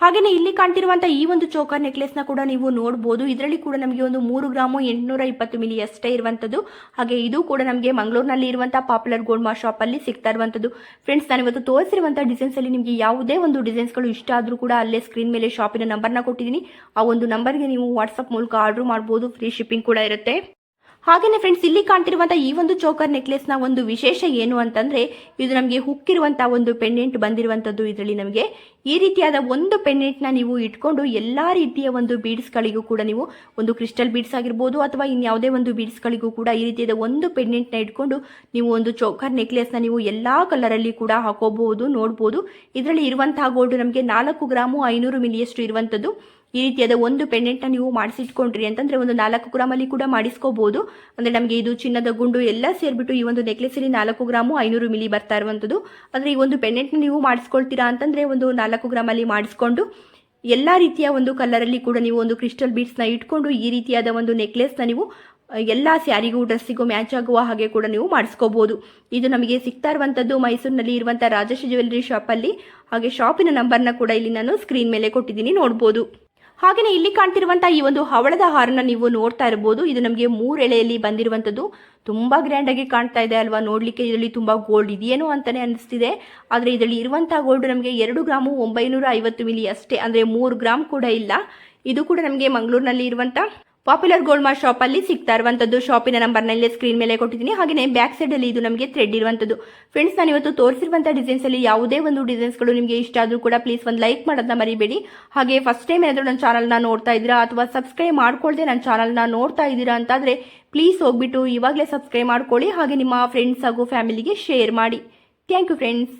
Speaker 1: ಹಾಗೆಯೇ ಇಲ್ಲಿ ಕಾಣ್ತಿರುವಂಥ ಈ ಒಂದು ಚೋಕರ್ ನೆಕ್ಲೆಸ್ನ ಕೂಡ ನೀವು ನೋಡಬಹುದು ಇದರಲ್ಲಿ ಕೂಡ ನಮಗೆ ಒಂದು ಮೂರು ಗ್ರಾಮು ಎಂಟುನೂರ ಇಪ್ಪತ್ತು ಮಿಲಿ ಅಷ್ಟೇ ಇರುವಂಥದ್ದು ಹಾಗೆ ಇದು ಕೂಡ ನಮಗೆ ಮಂಗಳೂರಿನಲ್ಲಿ ಇರುವಂತಹ ಪಾಪ್ಯುಲರ್ ಗೋಲ್ಡ್ ಮಾ ಶಾಪಲ್ಲಿ ಸಿಗ್ತಾ ಇರುವಂಥದ್ದು ಫ್ರೆಂಡ್ಸ್ ನಾನು ಇವತ್ತು ತೋರಿಸಿರುವಂಥ ಡಿಸೈನ್ಸಲ್ಲಿ ನಿಮಗೆ ಯಾವುದೇ ಒಂದು ಡಿಸೈನ್ಸ್ಗಳು ಇಷ್ಟ ಆದರೂ ಕೂಡ ಅಲ್ಲೇ ಸ್ಕ್ರೀನ್ ಮೇಲೆ ಶಾಪಿನ ನಂಬರ್ನ ಕೊಟ್ಟಿದ್ದೀನಿ. ಆ ಒಂದು ನಂಬರ್ಗೆ ನೀವು ವಾಟ್ಸಪ್ ಮೂಲಕ ಆರ್ಡರ್ ಮಾಡ್ಬೋದು. ಫ್ರೀ ಶಿಪ್ಪಿಂಗ್ ಕೂಡ ಇರುತ್ತೆ. ಹಾಗೇನೆ ಫ್ರೆಂಡ್ಸ್ ಇಲ್ಲಿ ಕಾಣ್ತಿರುವಂಥ ಈ ಒಂದು ಚೋಕರ್ ನೆಕ್ಲೆಸ್ನ ಒಂದು ವಿಶೇಷ ಏನು ಅಂತಂದ್ರೆ, ಇದು ನಮಗೆ ಹುಕ್ಕಿರುವಂಥ ಒಂದು ಪೆಂಡೆಂಟ್ ಬಂದಿರುವಂಥದ್ದು ಇದರಲ್ಲಿ ನಮಗೆ. ಈ ರೀತಿಯಾದ ಒಂದು ಪೆಂಡೆಂಟ್ನ ನೀವು ಇಟ್ಕೊಂಡು ಎಲ್ಲ ರೀತಿಯ ಒಂದು ಬೀಡ್ಸ್ಗಳಿಗೂ ಕೂಡ ನೀವು ಒಂದು ಕ್ರಿಸ್ಟಲ್ ಬೀಡ್ಸ್ ಆಗಿರ್ಬೋದು ಅಥವಾ ಇನ್ಯಾವುದೇ ಒಂದು ಬೀಡ್ಸ್ಗಳಿಗೂ ಕೂಡ ಈ ರೀತಿಯಾದ ಒಂದು ಪೆಂಡೆಂಟ್ನ ಇಟ್ಕೊಂಡು ನೀವು ಒಂದು ಚೋಕರ್ ನೆಕ್ಲೆಸ್ನ ನೀವು ಎಲ್ಲ ಕಲರಲ್ಲಿ ಕೂಡ ಹಾಕೋಬಹುದು, ನೋಡ್ಬೋದು. ಇದರಲ್ಲಿ ಇರುವಂತಹ ಗೋಲ್ಡ್ ನಮಗೆ ನಾಲ್ಕು ಗ್ರಾಮು ಐನೂರು ಮಿಲಿಯಷ್ಟು ಇರುವಂಥದ್ದು ಈ ರೀತಿಯಾದ ಒಂದು ಪೆಂಡೆಂಟ್ನ ನೀವು ಮಾಡಿಸಿಟ್ಕೊಂಡ್ರಿ ಅಂತಂದ್ರೆ ಒಂದು ನಾಲ್ಕು ಗ್ರಾಮಲ್ಲಿ ಕೂಡ ಮಾಡಿಸ್ಕೋಬಹುದು ಅಂದ್ರೆ ನಮಗೆ ಇದು ಚಿನ್ನದ ಗುಂಡು ಎಲ್ಲ ಸೇರಿಬಿಟ್ಟು ಈ ಒಂದು ನೆಕ್ಲೆಸಲ್ಲಿ ನಾಲ್ಕು ಗ್ರಾಮು ಐನೂರು ಮಿಲಿ ಬರ್ತಾ ಇರುವಂಥದ್ದು. ಅಂದ್ರೆ ಈ ಒಂದು ಪೆಂಡೆಂಟ್ನ ನೀವು ಮಾಡಿಸ್ಕೊಳ್ತೀರಾ ಅಂತಂದ್ರೆ ಒಂದು ನಾಲ್ಕು ಗ್ರಾಮಲ್ಲಿ ಮಾಡಿಸ್ಕೊಂಡು ಎಲ್ಲ ರೀತಿಯ ಒಂದು ಕಲರಲ್ಲಿ ಕೂಡ ನೀವು ಒಂದು ಕ್ರಿಸ್ಟಲ್ ಬೀಡ್ಸ್ನ ಇಟ್ಕೊಂಡು ಈ ರೀತಿಯಾದ ಒಂದು ನೆಕ್ಲೆಸ್ನ ನೀವು ಎಲ್ಲ ಸ್ಯಾರಿಗೂ, ಡ್ರೆಸ್ಸಿಗೂ ಮ್ಯಾಚ್ ಆಗುವ ಹಾಗೆ ಕೂಡ ನೀವು ಮಾಡಿಸ್ಕೋಬಹುದು ಇದು ನಮಗೆ ಸಿಗ್ತಾ ಇರುವಂಥದ್ದು ಮೈಸೂರಿನಲ್ಲಿ ಇರುವಂಥ ರಾಜೇಶ್ ಜ್ಯುವೆಲ್ಲರಿ ಶಾಪಲ್ಲಿ ಹಾಗೆ ಶಾಪಿನ ನಂಬರ್ನ ಕೂಡ ಇಲ್ಲಿ ನಾನು ಸ್ಕ್ರೀನ್ ಮೇಲೆ ಕೊಟ್ಟಿದ್ದೀನಿ, ನೋಡ್ಬೋದು. ಹಾಗೆಯೇ ಇಲ್ಲಿ ಕಾಣ್ತಿರುವಂಥ ಈ ಒಂದು ಹವಳದ ಹಾರನ್ನ ನೀವು ನೋಡ್ತಾ ಇರಬಹುದು ಇದು ನಮಗೆ ಮೂರು ಎಳೆಯಲ್ಲಿ ಬಂದಿರುವಂಥದ್ದು ತುಂಬ ಗ್ರ್ಯಾಂಡಾಗಿ ಕಾಣ್ತಾ ಇದೆ ಅಲ್ವಾ? ನೋಡಲಿಕ್ಕೆ ಇದರಲ್ಲಿ ತುಂಬ ಗೋಲ್ಡ್ ಇದೆಯೇನೋ ಅಂತಾನೆ ಅನಿಸ್ತಿದೆ. ಆದರೆ ಇದರಲ್ಲಿ ಇರುವಂಥ ಗೋಲ್ಡ್ ನಮಗೆ ಎರಡು ಗ್ರಾಮು ಒಂಬೈನೂರ ಐವತ್ತು ಮಿಲಿ ಅಷ್ಟೇ. ಅಂದರೆ ಮೂರು ಗ್ರಾಮ್ ಕೂಡ ಇಲ್ಲ. ಇದು ಕೂಡ ನಮಗೆ ಮಂಗಳೂರಿನಲ್ಲಿ ಇರುವಂಥ ಪಾಪ್ಯುಲರ್ ಗೋಲ್ಡ್ ಮಾರ್ಟ್ ಅಲ್ಲಿ ಸಿಗ್ತಾ ಇರುವಂತದ್ದು. ಶಾಪಿನ ನಂಬರ್ನಲ್ಲಿ ಸ್ಕ್ರೀನ್ ಮೇಲೆ ಕೊಟ್ಟಿದ್ದೀನಿ. ಹಾಗೆ ಬ್ಯಾಕ್ ಸೈಡ್ ಅಲ್ಲಿ ಇದು ನಮಗೆ ಥ್ರೆಡ್ ಇರುವಂತದ್ದು. ಫ್ರೆಂಡ್ಸ್ ನಾನು ಇವತ್ತು ತೋರಿಸಿರುವಂತಹ ಡಿಸೈನ್ಸ್ ಅಲ್ಲಿ ಯಾವುದೇ ಒಂದು ಡಿಸೈನ್ಸ್ಗಳು ನಿಮಗೆ ಇಷ್ಟ ಆದ್ರೂ ಕೂಡ ಪ್ಲೀಸ್ ಒಂದು ಲೈಕ್ ಮಾಡೋದನ್ನ ಮರಿಬೇಡಿ. ಹಾಗೆ ಫಸ್ಟ್ ಟೈಮ್ ಏನಾದರೂ ನನ್ನ ಚಾನಲ್ನ ನೋಡ್ತಾ ಇದ್ದೀರಾ ಅಥವಾ ಸಬ್ಸ್ಕ್ರೈಬ್ ಮಾಡ್ಕೊಳ್ದೆ ನನ್ನ ಚಾನಲ್ನ ನೋಡ್ತಾ ಇದ್ದೀರಾ ಅಂತಾದ್ರೆ ಪ್ಲೀಸ್ ಹೋಗ್ಬಿಟ್ಟು ಇವಾಗಲೇ ಸಬ್ಸ್ಕ್ರೈಬ್ ಮಾಡ್ಕೊಳ್ಳಿ. ಹಾಗೆ ನಿಮ್ಮ ಫ್ರೆಂಡ್ಸ್ ಹಾಗೂ ಫ್ಯಾಮಿಲಿಗೆ ಶೇರ್ ಮಾಡಿ. Thank you friends